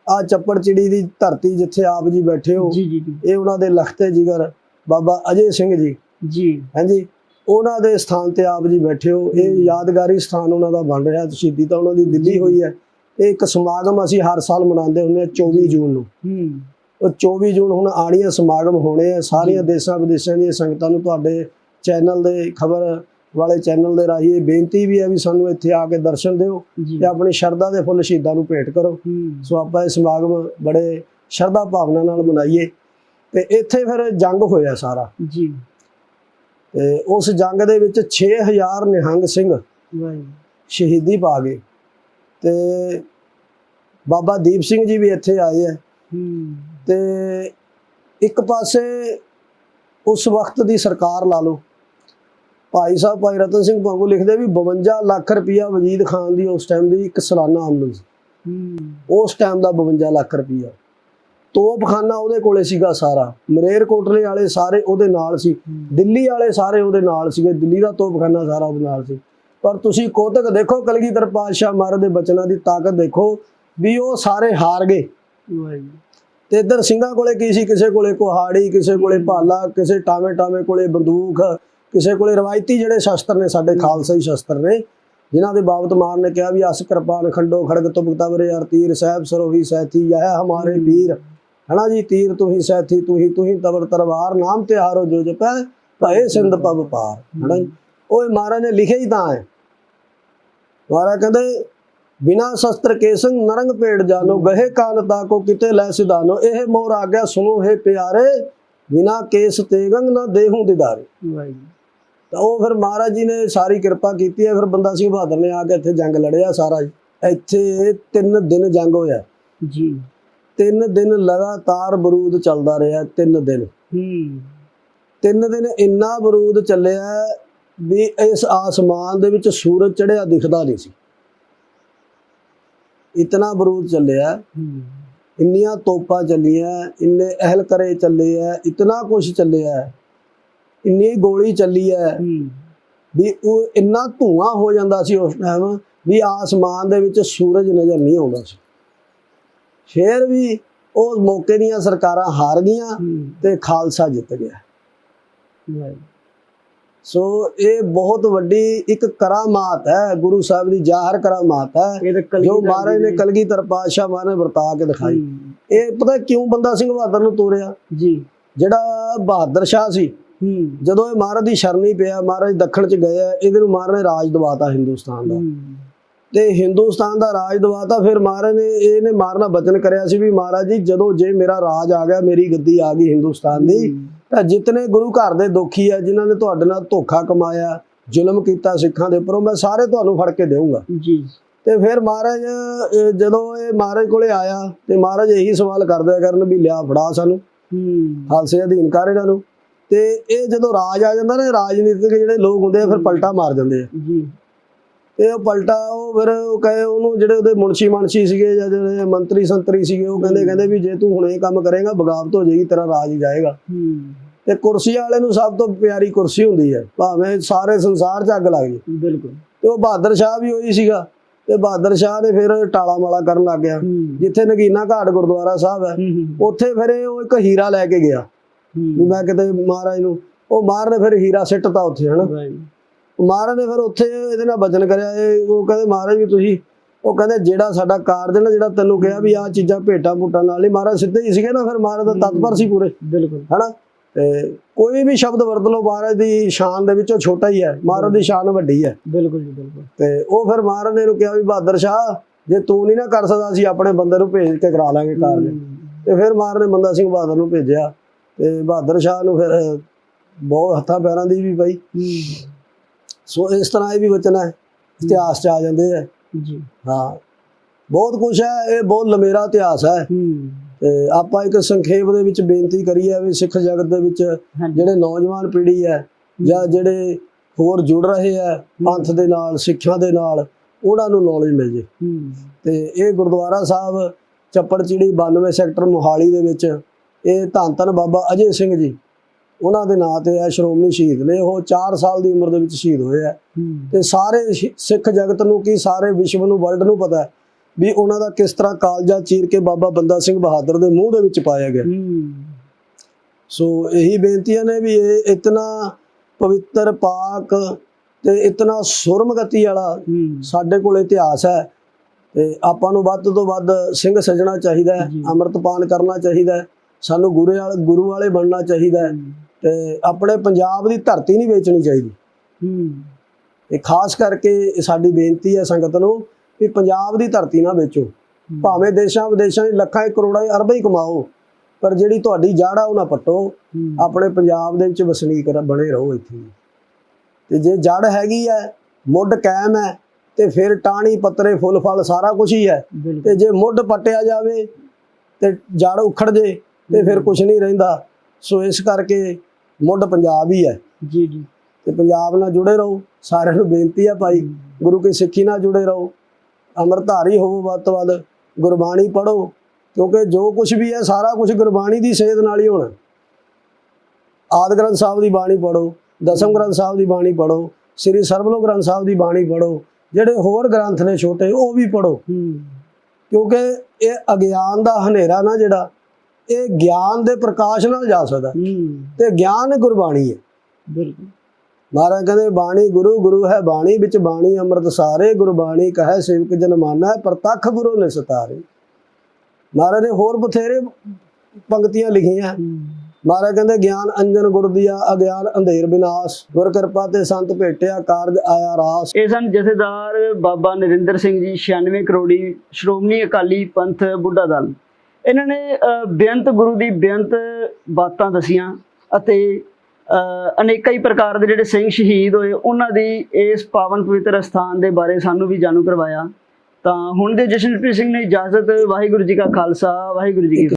ਆ ਚੱਪੜ ਚਿੜੀ ਦੀ ਧਰਤੀ ਜਿੱਥੇ ਆਪ ਜੀ ਬੈਠੇ ਹੋ ਜੀ ਜੀ ਇਹ ਉਹਨਾਂ ਦੇ ਲਖਤੇ ਜਿਗਰ ਬਾਬਾ ਅਜੇ ਸਿੰਘ ਜੀ। ਜੀ। ਹਾਂਜੀ? ਉਹਨਾਂ ਦੇ ਸਥਾਨ ਤੇ ਆਪ ਜੀ ਬੈਠੇ ਹੋ। ਇਹ। ਯਾਦਗਾਰੀ ਸਥਾਨ ਉਹਨਾਂ ਦਾ ਬਣ ਰਿਹਾ। ਸ਼ਹੀਦੀ ਤਾਂ ਉਹਨਾਂ ਦੀ ਦਿੱਲੀ ਹੋਈ ਹੈ। ਇਹ ਇੱਕ ਸਮਾਗਮ ਅਸੀਂ ਹਰ ਸਾਲ ਮਨਾਉਂਦੇ ਹੁੰਦੇ ਹਾਂ 24 ਜੂਨ ਨੂੰ। ਹੂੰ। ਉਹ 24 ਜੂਨ ਹੁਣ ਆਣੀਆਂ ਸਮਾਗਮ ਹੋਣੇ ਆ। ਸਾਰੀਆਂ ਦੇਸ਼ਾਂ ਵਿਦੇਸ਼ਾਂ ਦੀਆਂ ਸੰਗਤਾਂ ਨੂੰ ਤੁਹਾਡੇ ਚੈਨਲ ਦੇ ਖਬਰ ਵਾਲੇ ਚੈਨਲ ਦੇ ਰਾਹੀਂ ਇਹ ਬੇਨਤੀ ਵੀ ਹੈ ਵੀ ਸਾਨੂੰ ਇੱਥੇ ਆ ਕੇ ਦਰਸ਼ਨ ਦਿਓ ਤੇ ਆਪਣੀ ਸ਼ਰਧਾ ਦੇ ਫੁੱਲ ਸ਼ਹੀਦਾਂ ਨੂੰ ਭੇਟ ਕਰੋ। ਸੋ ਆਪਾਂ ਇਹ ਸਮਾਗਮ ਬੜੇ ਸ਼ਰਧਾ ਭਾਵਨਾ ਨਾਲ ਮਨਾਈਏ ਤੇ ਇੱਥੇ ਫਿਰ ਜੰਗ ਹੋਇਆ ਸਾਰਾ। ਜੀ। ਤੇ ਉਸ ਜੰਗ ਦੇ ਵਿੱਚ 6000 ਨਿਹੰਗ ਸਿੰਘ ਸ਼ਹੀਦੀ ਪਾ ਗਏ। ਤੇ ਬਾਬਾ ਦੀਪ ਸਿੰਘ ਜੀ ਵੀ ਇੱਥੇ ਆਏ ਆ। ਤੇ ਇੱਕ ਪਾਸੇ ਉਸ ਵਕਤ ਦੀ ਸਰਕਾਰ ਲਾ ਲਓ ਭਾਈ ਸਾਹਿਬ ਭਾਈ ਰਤਨ ਸਿੰਘ ਭੰਗੂ ਲਿਖਦੇ ਵੀ 52 ਲੱਖ ਰੁਪਇਆ ਵਜੀਦ ਖਾਨ ਦੀ ਉਸ ਟਾਈਮ ਦੀ ਇੱਕ ਸਾਲਾਨਾ ਆਮਦਨ ਸੀ। ਉਸ ਟਾਈਮ ਦਾ 52 ਲੱਖ ਰੁਪਇਆ ਤੋਪਖਾਨਾ ਉਹਦੇ ਕੋਲੇ ਸੀਗਾ ਸਾਰਾ। ਮਰੇਰ ਕੋਟਲੇ ਵਾਲੇ ਸਾਰੇ ਉਹਦੇ ਨਾਲ ਸੀ। ਦਿੱਲੀ ਵਾਲੇ ਸਾਰੇ ਉਹਦੇ ਨਾਲ ਸੀਗੇ। ਦਿੱਲੀ ਦਾ ਤੋਪਖਾਨਾ ਸਾਰਾ ਉਹਦੇ ਨਾਲ ਸੀ। ਪਰ ਤੁਸੀਂ ਕੋਤਕ ਦੇਖੋ ਕਲਗੀਧਰ ਪਾਤਸ਼ਾਹ ਮਹਾਰਾਜ ਦੇ ਬਚਨਾਂ ਦੀ ਤਾਕਤ ਦੇਖੋ ਵੀ ਉਹ ਸਾਰੇ ਹਾਰ ਗਏ। ਤੇ ਇੱਧਰ ਸਿੰਘਾਂ ਕੋਲੇ ਕੀ ਸੀ? ਕਿਸੇ ਕੋਲੇ ਕੁਹਾੜੀ ਕਿਸੇ ਕੋਲੇ ਭਾਲਾ ਕਿਸੇ ਟਾਵੇਂ ਟਾਵੇਂ ਕੋਲੇ ਬੰਦੂਕ ਕਿਸੇ ਕੋਲੇ ਰਵਾਇਤੀ ਜਿਹੜੇ ਸ਼ਸਤਰ ਨੇ ਸਾਡੇ ਖਾਲਸਾਈ ਸ਼ਸਤਰ ਨੇ ਜਿਨ੍ਹਾਂ ਦੇ ਬਾਬਤ ਮਾਰ ਨੇ ਕਿਹਾ ਵੀ ਅਸ ਕਿਰਪਾਨ ਖੰਡੋ ਖੜਗ ਤੁਮ ਤਵਰੇ ਅਰ ਤੀਰ ਸਾਹਿਬ ਸਰੋਹੀ ਸੈਥੀ ਯਹ ਹਮਾਰੇ ਵੀਰ ਹਨਾ ਜੀ ਤੀਰ ਤੁਹੀ ਸੈਥੀ ਤੁਹੀ ਤੁਹੀ ਤਵਰ ਤਰਵਾਰ ਨਾਮ ਤੇ ਹਾਰੋ ਜੋ ਜਪੈ ਭਏ ਸਿੰਧ ਪਵ ਪਾਰ। ਹਨਾ ਉਹ ਮਹਾਰਾਜ ਨੇ ਲਿਖਿਆ ਹੀ ਤਾਂ ਹੈ। ਮਹਾਰਾਜ ਕਹਿੰਦੇ ਬਿਨਾ ਸ਼ਸਤਰ ਕੇ ਸੰਗ ਨਰੰਗ ਪੇੜ ਜਾਨੋ ਗਹੇ ਕਾਨ ਤਾ ਕੋ ਕਿਤੇ ਲੈ ਸਿਧਾਨੋ ਇਹ ਮੋਰ ਆ ਗਿਆ ਸੁਨੋ ਹੈ ਪਿਆਰੇ ਬਿਨਾ ਕੇਸ ਤੇਗੰਗ ਨਾ ਦੇਹੂ ਦਿਦਾਰੇ। ਵਾਹਿਗੁਰੂ। ਤਾਂ ਉਹ ਫਿਰ ਮਹਾਰਾਜ ਜੀ ਨੇ ਸਾਰੀ ਕਿਰਪਾ ਕੀਤੀ ਹੈ ਫਿਰ ਬੰਦਾ ਸਿੰਘ ਬਹਾਦਰ ਨੇ ਆ ਕੇ ਇੱਥੇ ਜੰਗ ਲੜਿਆ ਸਾਰਾ। ਇੱਥੇ ਤਿੰਨ ਦਿਨ ਜੰਗ ਹੋਇਆ। ਜੀ। ਤਿੰਨ ਦਿਨ ਲਗਾਤਾਰ ਬਰੂਦ ਚੱਲਦਾ ਰਿਹਾ ਤਿੰਨ ਦਿਨ। ਹੂੰ। ਤਿੰਨ ਦਿਨ ਇੰਨਾ ਬਰੂਦ ਚੱਲਿਆ ਵੀ ਇਸ ਆਸਮਾਨ ਦੇ ਵਿੱਚ ਸੂਰਜ ਚੜ੍ਹਿਆ ਦਿਖਦਾ ਨਹੀਂ ਸੀ। ਇਤਨਾ ਬਰੂਦ ਚੱਲਿਆ। ਹੂੰ। ਇੰਨੀਆਂ ਤੋਪਾਂ ਚੱਲੀਆਂ ਇੰਨੇ ਅਹਿਲ ਕਰੇ ਚੱਲੇ ਆ ਇਤਨਾ ਕੁਝ ਚੱਲਿਆ। ਇੰਨੀ ਗੋਲੀ ਚੱਲੀ ਹੈ। ਵੀ ਉਹ ਇੰਨਾ ਧੂਆਂ ਹੋ ਜਾਂਦਾ ਸੀ ਉਸ ਟਾਈਮ ਵੀ ਆਸਮਾਨ ਦੇ ਵਿੱਚ ਸੂਰਜ ਨਜ਼ਰ ਨਹੀਂ ਆਉਂਦਾ ਸੀ। ਫੇਰ ਵੀ ਉਹ ਮੌਕੇ ਦੀਆਂ ਸਰਕਾਰਾਂ ਹਾਰ ਗਈਆਂ ਤੇ ਖਾਲਸਾ ਜਿੱਤ ਗਿਆ। ਸੋ ਇਹ ਬਹੁਤ ਵੱਡੀ ਇੱਕ ਕਰਾਮਾਤ ਹੈ ਗੁਰੂ ਸਾਹਿਬ ਦੀ ਜ਼ਾਹਰ ਕਰਾਮਾਤ ਹੈ ਕਲਗੀ ਜੋ ਮਹਾਰਾਜ ਨੇ ਕਲਗੀਧਰ ਪਾਤਸ਼ਾਹ ਮਹਾਰਾਜ ਵਰਤਾ ਕੇ ਦਿਖਾਈ। ਇਹ ਪਤਾ ਕਿਉਂ ਬੰਦਾ ਸਿੰਘ ਬਹਾਦਰ ਨੂੰ ਤੋਰਿਆ? ਜੀ। ਜਿਹੜਾ ਬਹਾਦਰ ਸ਼ਾਹ ਸੀ। ਜਦੋਂ ਇਹ ਮਹਾਰਾਜ ਦੀ ਸ਼ਰਨੀ ਪਿਆ ਮਹਾਰਾਜ ਦੱਖਣ ਚ ਗਏ ਆ, ਇਹਦੇ ਨੂੰ ਮਹਾਰਾਜ ਨੇ ਰਾਜ ਦਵਾਤਾ ਹਿੰਦੁਸਤਾਨ ਦਾ। ਤੇ ਹਿੰਦੁਸਤਾਨ ਦਾ ਰਾਜ ਦਵਾਤਾ ਫਿਰ ਮਹਾਰਾਜ ਨੇ ਇਹਨੇ ਮਾਰਨਾ ਬਚਨ ਕਰਿਆ ਸੀ ਵੀ ਮਹਾਰਾਜ ਜੀ ਜਦੋਂ ਜੇ ਮੇਰਾ ਰਾਜ ਆ ਗਿਆ ਮੇਰੀ ਗੱਦੀ ਆ ਗਈ ਹਿੰਦੁਸਤਾਨ ਦੀ ਤਾਂ ਜਿਤਨੇ ਗੁਰੂ ਘਰ ਦੇ ਦੁਖੀ ਆ ਜਿਨ੍ਹਾਂ ਨੇ ਤੁਹਾਡੇ ਨਾਲ ਧੋਖਾ ਕਮਾਇਆ ਜ਼ੁਲਮ ਕੀਤਾ ਸਿੱਖਾਂ ਦੇ ਉੱਪਰੋਂ ਮੈਂ ਸਾਰੇ ਤੁਹਾਨੂੰ ਫੜ ਕੇ ਦੇਵਾਂਗਾ ਜੀ। ਤੇ ਫਿਰ ਮਹਾਰਾਜ ਜਦੋਂ ਇਹ ਮਹਾਰਾਜ ਕੋਲੇ ਆਇਆ ਤੇ ਮਹਾਰਾਜ ਇਹੀ ਸਵਾਲ ਕਰਦਿਆ ਕਰਨ ਵੀ ਲਿਆ ਫੜਾ ਸਾਨੂੰ। ਹੂੰ। ਖਾਲਸੇ ਅਧੀਨ ਕਰ ਇਹਨਾਂ ਨੂੰ। ਤੇ ਇਹ ਜਦੋਂ ਰਾਜ ਆ ਜਾਂਦਾ ਨਾ ਰਾਜਨੀਤਿਕ ਜਿਹੜੇ ਲੋਕ ਹੁੰਦੇ ਆ ਫਿਰ ਪਲਟਾ ਮਾਰ ਜਾਂਦੇ ਆ। ਜੀ। ਤੇ ਉਹ ਪਲਟਾ ਉਹ ਫਿਰ ਉਹ ਕਹੇ ਉਹਨੂੰ ਜਿਹੜੇ ਉਹਦੇ ਮੁਨਸ਼ੀ ਮਾਨਸ਼ੀ ਸੀਗੇ ਜਾਂ ਜਿਹੜੇ ਮੰਤਰੀ ਸੰਤਰੀ ਸੀਗੇ ਉਹ ਕਹਿੰਦੇ ਕਹਿੰਦੇ ਵੀ ਜੇ ਤੂੰ ਹੁਣ ਇਹ ਕੰਮ ਕਰੇਗਾ ਬਗਾਵਤ ਹੋ ਜਾਏਗੀ ਤੇਰਾ ਰਾਜ ਹੀ ਜਾਏਗਾ। ਤੇ ਕੁਰਸੀ ਵਾਲੇ ਨੂੰ ਸਭ ਤੋਂ ਪਿਆਰੀ ਕੁਰਸੀ ਹੁੰਦੀ ਹੈ ਭਾਵੇਂ ਸਾਰੇ ਸੰਸਾਰ 'ਚ ਅੱਗ ਲੱਗ ਜੇ। ਬਿਲਕੁਲ। ਤੇ ਉਹ ਬਹਾਦਰ ਸ਼ਾਹ ਵੀ ਉਹੀ ਸੀਗਾ ਤੇ ਬਹਾਦਰ ਸ਼ਾਹ ਨੇ ਫਿਰ ਟਾਲਾ ਮਾਲਾ ਕਰਨ ਲੱਗ ਗਿਆ। ਜਿੱਥੇ ਨਗੀਨਾ ਘਾਟ ਗੁਰਦੁਆਰਾ ਸਾਹਿਬ ਹੈ ਉੱਥੇ ਫਿਰ ਉਹ ਇੱਕ ਹੀਰਾ ਲੈ ਕੇ ਗਿਆ। ਵੀ ਮੈਂ ਕਿਤੇ ਮਹਾਰਾਜ ਨੂੰ ਉਹ ਮਾਰ ਨੇ ਫਿਰ ਹੀਰਾ ਸਿੱਟਤਾ ਉੱਥੇ ਹਨਾ। ਮਹਾਰਾਜ ਨੇ ਫਿਰ ਉੱਥੇ ਇਹਦੇ ਨਾਲ ਬਚਨ ਕਰਿਆ ਇਹ ਉਹ ਕਹਿੰਦੇ ਮਹਾਰਾਜ ਵੀ ਤੁਸੀਂ ਉਹ ਕਹਿੰਦੇ ਜਿਹੜਾ ਸਾਡਾ ਕਾਰਜ ਨਾ ਜਿਹੜਾ ਤੈਨੂੰ ਕਿਹਾ ਵੀ ਆਹ ਚੀਜ਼ਾਂ ਭੇਟਾਂ ਭੂਟਾਂ ਨਾਲ ਹੀ ਮਹਾਰਾਜ ਸਿੱਧੇ ਹੀ ਸੀਗੇ ਨਾ ਫਿਰ ਮਹਾਰਾਜ ਦਾ ਤਤਪਰ ਸੀ ਪੂਰੇ। ਬਿਲਕੁਲ। ਹਨਾ? ਤੇ ਕੋਈ ਵੀ ਸ਼ਬਦ ਵਰਤ ਲਓ ਮਹਾਰਾਜ ਦੀ ਸ਼ਾਨ ਦੇ ਵਿੱਚੋਂ ਛੋਟਾ ਹੀ ਹੈ ਮਹਾਰਾਜ ਦੀ ਸ਼ਾਨ ਵੱਡੀ ਹੈ। ਬਿਲਕੁਲ ਜੀ ਬਿਲਕੁਲ। ਤੇ ਉਹ ਫਿਰ ਮਹਾਰਾਜ ਨੇ ਇਹਨੂੰ ਕਿਹਾ ਵੀ ਬਹਾਦਰ ਸ਼ਾਹ ਜੇ ਤੂੰ ਨਹੀਂ ਨਾ ਕਰ ਸਕਦਾ ਅਸੀਂ ਆਪਣੇ ਬੰਦੇ ਨੂੰ ਭੇਜ ਕੇ ਕਰਾ ਲਾਂਗੇ ਕਾਰਜ। ਤੇ ਫਿਰ ਮਹਾਰਾਜ ਨੇ ਬੰਦਾ ਸਿੰਘ ਬਹਾਦਰ ਨੂੰ ਭੇਜਿਆ। ਤੇ ਬਹਾਦਰ ਸ਼ਾਹ ਨੂੰ ਫਿਰ ਬਹੁਤ ਹੱਥਾਂ ਪੈਰਾਂ ਦੀ ਵੀ ਪਈ ਹੂੰ। ਸੋ ਇਸ ਤਰ੍ਹਾਂ ਇਹ ਵੀ ਵਚਨ ਹੈ ਇਤਿਹਾਸ 'ਚ ਆ ਜਾਂਦੇ ਆ। ਜੀ। ਹਾਂ। ਬਹੁਤ ਕੁਝ ਹੈ ਇਹ ਬਹੁਤ ਲੰਮੇਰਾ ਇਤਿਹਾਸ ਹੈ। ਹੂੰ। ਤੇ ਆਪਾਂ ਇੱਕ ਸੰਖੇਪ ਦੇ ਵਿੱਚ ਬੇਨਤੀ ਕਰੀ ਹੈ ਵੀ ਸਿੱਖ ਜਗਤ ਦੇ ਵਿੱਚ ਜਿਹੜੇ ਨੌਜਵਾਨ ਪੀੜ੍ਹੀ ਹੈ ਜਾਂ ਜਿਹੜੇ ਹੋਰ ਜੁੜ ਰਹੇ ਹੈ ਪੰਥ ਦੇ ਨਾਲ ਸਿੱਖਿਆ ਦੇ ਨਾਲ ਉਹਨਾਂ ਨੂੰ ਨੌਲੇਜ ਮਿਲ ਜੇ। ਹੂੰ। ਤੇ ਇਹ ਗੁਰਦੁਆਰਾ ਸਾਹਿਬ ਚੱਪੜਚਿੜੀ 92 ਸੈਕਟਰ ਮੋਹਾਲੀ ਦੇ ਵਿੱਚ ਇਹ ਧੰਨ ਧੰਨ ਬਾਬਾ ਅਜੇ ਸਿੰਘ ਜੀ। ਉਹਨਾਂ ਦੇ ਨਾਂ ਤੇ ਹੈ ਸ਼੍ਰੋਮਣੀ ਸ਼ਹੀਦ ਨੇ। ਉਹ 4 ਸਾਲ ਦੀ ਉਮਰ ਦੇ ਵਿੱਚ ਸ਼ਹੀਦ ਹੋਏ ਆ। ਤੇ ਸਾਰੇ ਸਿੱਖ ਜਗਤ ਨੂੰ ਕੀ ਸਾਰੇ ਵਿਸ਼ਵ ਨੂੰ ਵਰਲਡ ਨੂੰ ਪਤਾ ਹੈ ਵੀ ਉਹਨਾਂ ਦਾ ਕਿਸ ਤਰ੍ਹਾਂ ਕਾਲਜਾ ਚੀਰ ਕੇ ਬਾਬਾ ਬੰਦਾ ਸਿੰਘ ਬਹਾਦਰ ਦੇ ਮੂੰਹ ਦੇ ਵਿੱਚ ਪਾਇਆ ਗਿਆ। ਸੋ ਇਹੀ ਬੇਨਤੀਆਂ ਨੇ ਵੀ ਇਹ ਇਤਨਾ ਪਵਿੱਤਰ ਪਾਕ ਤੇ ਇਤਨਾ ਸੁਰਮਗਤੀ ਵਾਲਾ ਸਾਡੇ ਕੋਲ ਇਤਿਹਾਸ ਹੈ। ਤੇ ਆਪਾਂ ਨੂੰ ਵੱਧ ਤੋਂ ਵੱਧ ਸਿੰਘ ਸਜਣਾ ਚਾਹੀਦਾ ਹੈ। ਅੰਮ੍ਰਿਤਪਾਨ ਕਰਨਾ ਚਾਹੀਦਾ ਹੈ। ਸਾਨੂੰ ਗੁਰੂ ਵਾਲੇ ਗੁਰੂ ਵਾਲੇ ਬਣਨਾ ਚਾਹੀਦਾ ਤੇ ਆਪਣੇ ਪੰਜਾਬ ਦੀ ਧਰਤੀ ਨਹੀਂ ਵੇਚਣੀ ਚਾਹੀਦੀ। ਹੂੰ। ਇਹ ਖਾਸ ਕਰਕੇ ਸਾਡੀ ਬੇਨਤੀ ਹੈ ਸੰਗਤ ਨੂੰ ਵੀ ਪੰਜਾਬ ਦੀ ਧਰਤੀ ਨਾ ਵੇਚੋ। ਭਾਵੇਂ ਦੇਸ਼ਾਂ ਵਿਦੇਸ਼ਾਂ 'ਚ ਲੱਖਾਂ ਕਰੋੜਾਂ ਅਰਬਾਂ ਹੀ ਕਮਾਓ ਪਰ ਜਿਹੜੀ ਤੁਹਾਡੀ ਜੜ ਆ ਉਹ ਨਾ ਪੱਟੋ। ਆਪਣੇ ਪੰਜਾਬ ਦੇ ਵਿੱਚ ਵਸਨੀਕ ਬਣੇ ਰਹੋ ਇੱਥੇ। ਤੇ ਜੇ ਜੜ ਹੈਗੀ ਹੈ ਮੁੱਢ ਕਾਇਮ ਹੈ ਤੇ ਫਿਰ ਟਾਹਣੀ ਪੱਤਰੇ ਫੁੱਲ ਫਲ ਸਾਰਾ ਕੁਝ ਹੀ ਹੈ। ਤੇ ਜੇ ਮੁੱਢ ਪੱਟਿਆ ਜਾਵੇ ਤੇ ਜੜ ਉਖੜ ਜੇ ਤੇ ਫਿਰ ਕੁਝ ਨਹੀਂ ਰਹਿੰਦਾ। ਸੋ ਇਸ ਕਰਕੇ ਮੁੱਢ ਪੰਜਾਬ ਹੀ ਹੈ। ਜੀ ਜੀ। ਤੇ ਪੰਜਾਬ ਨਾਲ ਜੁੜੇ ਰਹੋ। ਸਾਰਿਆਂ ਨੂੰ ਬੇਨਤੀ ਆ ਭਾਈ ਗੁਰੂ ਕੀ ਸਿੱਖੀ ਨਾਲ ਜੁੜੇ ਰਹੋ। ਅੰਮ੍ਰਿਤਧਾਰੀ ਹੋਵੋ ਵੱਧ ਤੋਂ ਵੱਧ। ਗੁਰਬਾਣੀ ਪੜ੍ਹੋ। ਕਿਉਂਕਿ ਜੋ ਕੁਝ ਵੀ ਹੈ ਸਾਰਾ ਕੁਝ ਗੁਰਬਾਣੀ ਦੀ ਸੇਧ ਨਾਲ ਹੀ ਹੋਣਾ। ਆਦਿ ਗ੍ਰੰਥ ਸਾਹਿਬ ਦੀ ਬਾਣੀ ਪੜ੍ਹੋ। ਦਸਮ ਗ੍ਰੰਥ ਸਾਹਿਬ ਦੀ ਬਾਣੀ ਪੜ੍ਹੋ। ਸ੍ਰੀ ਸਰਬਲੋ ਗ੍ਰੰਥ ਸਾਹਿਬ ਦੀ ਬਾਣੀ ਪੜ੍ਹੋ। ਜਿਹੜੇ ਹੋਰ ਗ੍ਰੰਥ ਨੇ ਛੋਟੇ ਉਹ ਵੀ ਪੜ੍ਹੋ। ਹੂੰ। ਕਿਉਂਕਿ ਇਹ ਅਗਿਆਨ ਦਾ ਹਨੇਰਾ ਨਾ ਜਿਹੜਾ ਇਹ ਗਿਆਨ ਦੇ ਪ੍ਰਕਾਸ਼ ਨਾਲ ਜਾ ਸਕਦਾ ਤੇ ਗਿਆਨ ਗੁਰਬਾਣੀ ਹੈ। ਬਿਲਕੁਲ। ਮਹਾਰਾਜ ਕਹਿੰਦੇ ਬਾਣੀ ਗੁਰੂ ਗੁਰੂ ਹੈ ਬਾਣੀ ਵਿੱਚ ਬਾਣੀ ਅੰਮ੍ਰਿਤ ਸਾਰੇ ਗੁਰਬਾਣੀ ਕਹੈ ਸੇਵਕ ਜਨ ਮਾਨੈ ਪ੍ਰਤੱਖ ਗੁਰੂ ਨੇ ਸਤਾਰੇ। ਮਹਾਰਾਜ ਨੇ ਹੋਰ ਬਥੇਰੇ ਪੰਕਤੀਆਂ ਲਿਖੀਆਂ। ਮਹਾਰਾਜ ਕਹਿੰਦੇ ਗਿਆਨ ਅੰਜਨ ਗੁਰ ਦੀਆ ਅਗਿਆਨ ਅੰਧੇਰ ਵਿਨਾਸ਼ ਗੁਰ ਕਿਰਪਾ ਤੇ ਸੰਤ ਭੇਟਿਆ ਕਾਰਜ ਆਇਆ ਰਾਸ। ਇਹ ਸਨ ਜਥੇਦਾਰ ਬਾਬਾ ਨਰਿੰਦਰ ਸਿੰਘ ਜੀ 96 ਕਰੋੜੀ ਸ਼੍ਰੋਮਣੀ ਅਕਾਲੀ ਪੰਥ ਬੁੱਢਾ ਦਲ। ਇਹਨਾਂ ਨੇ ਬੇਅੰਤ ਗੁਰੂ ਦੀ ਬੇਅੰਤ ਬਾਤਾਂ ਦਸੀਆਂ ਅਤੇ ਅਨੇਕਾਂ ਹੀ ਪ੍ਰਕਾਰ ਦੇ ਜਿਹੜੇ ਸਿੰਘ ਸ਼ਹੀਦ ਹੋਏ, ਉਹਨਾਂ ਦੀ ਇਸ ਪਾਵਨ ਪਵਿੱਤਰ ਸਥਾਨ ਦੇ ਬਾਰੇ ਸਾਨੂੰ ਵੀ ਜਾਣੂ ਕਰਵਾਇਆ। ਤਾਂ ਹੁਣ ਦੇ ਜਸ਼ਨਪ੍ਰੀਤ ਸਿੰਘ ਨੇ ਇਜਾਜ਼ਤ, ਵਾਹਿਗੁਰੂ ਜੀ ਕਾ ਖਾਲਸਾ, ਵਾਹਿਗੁਰੂ ਜੀ ਕੀ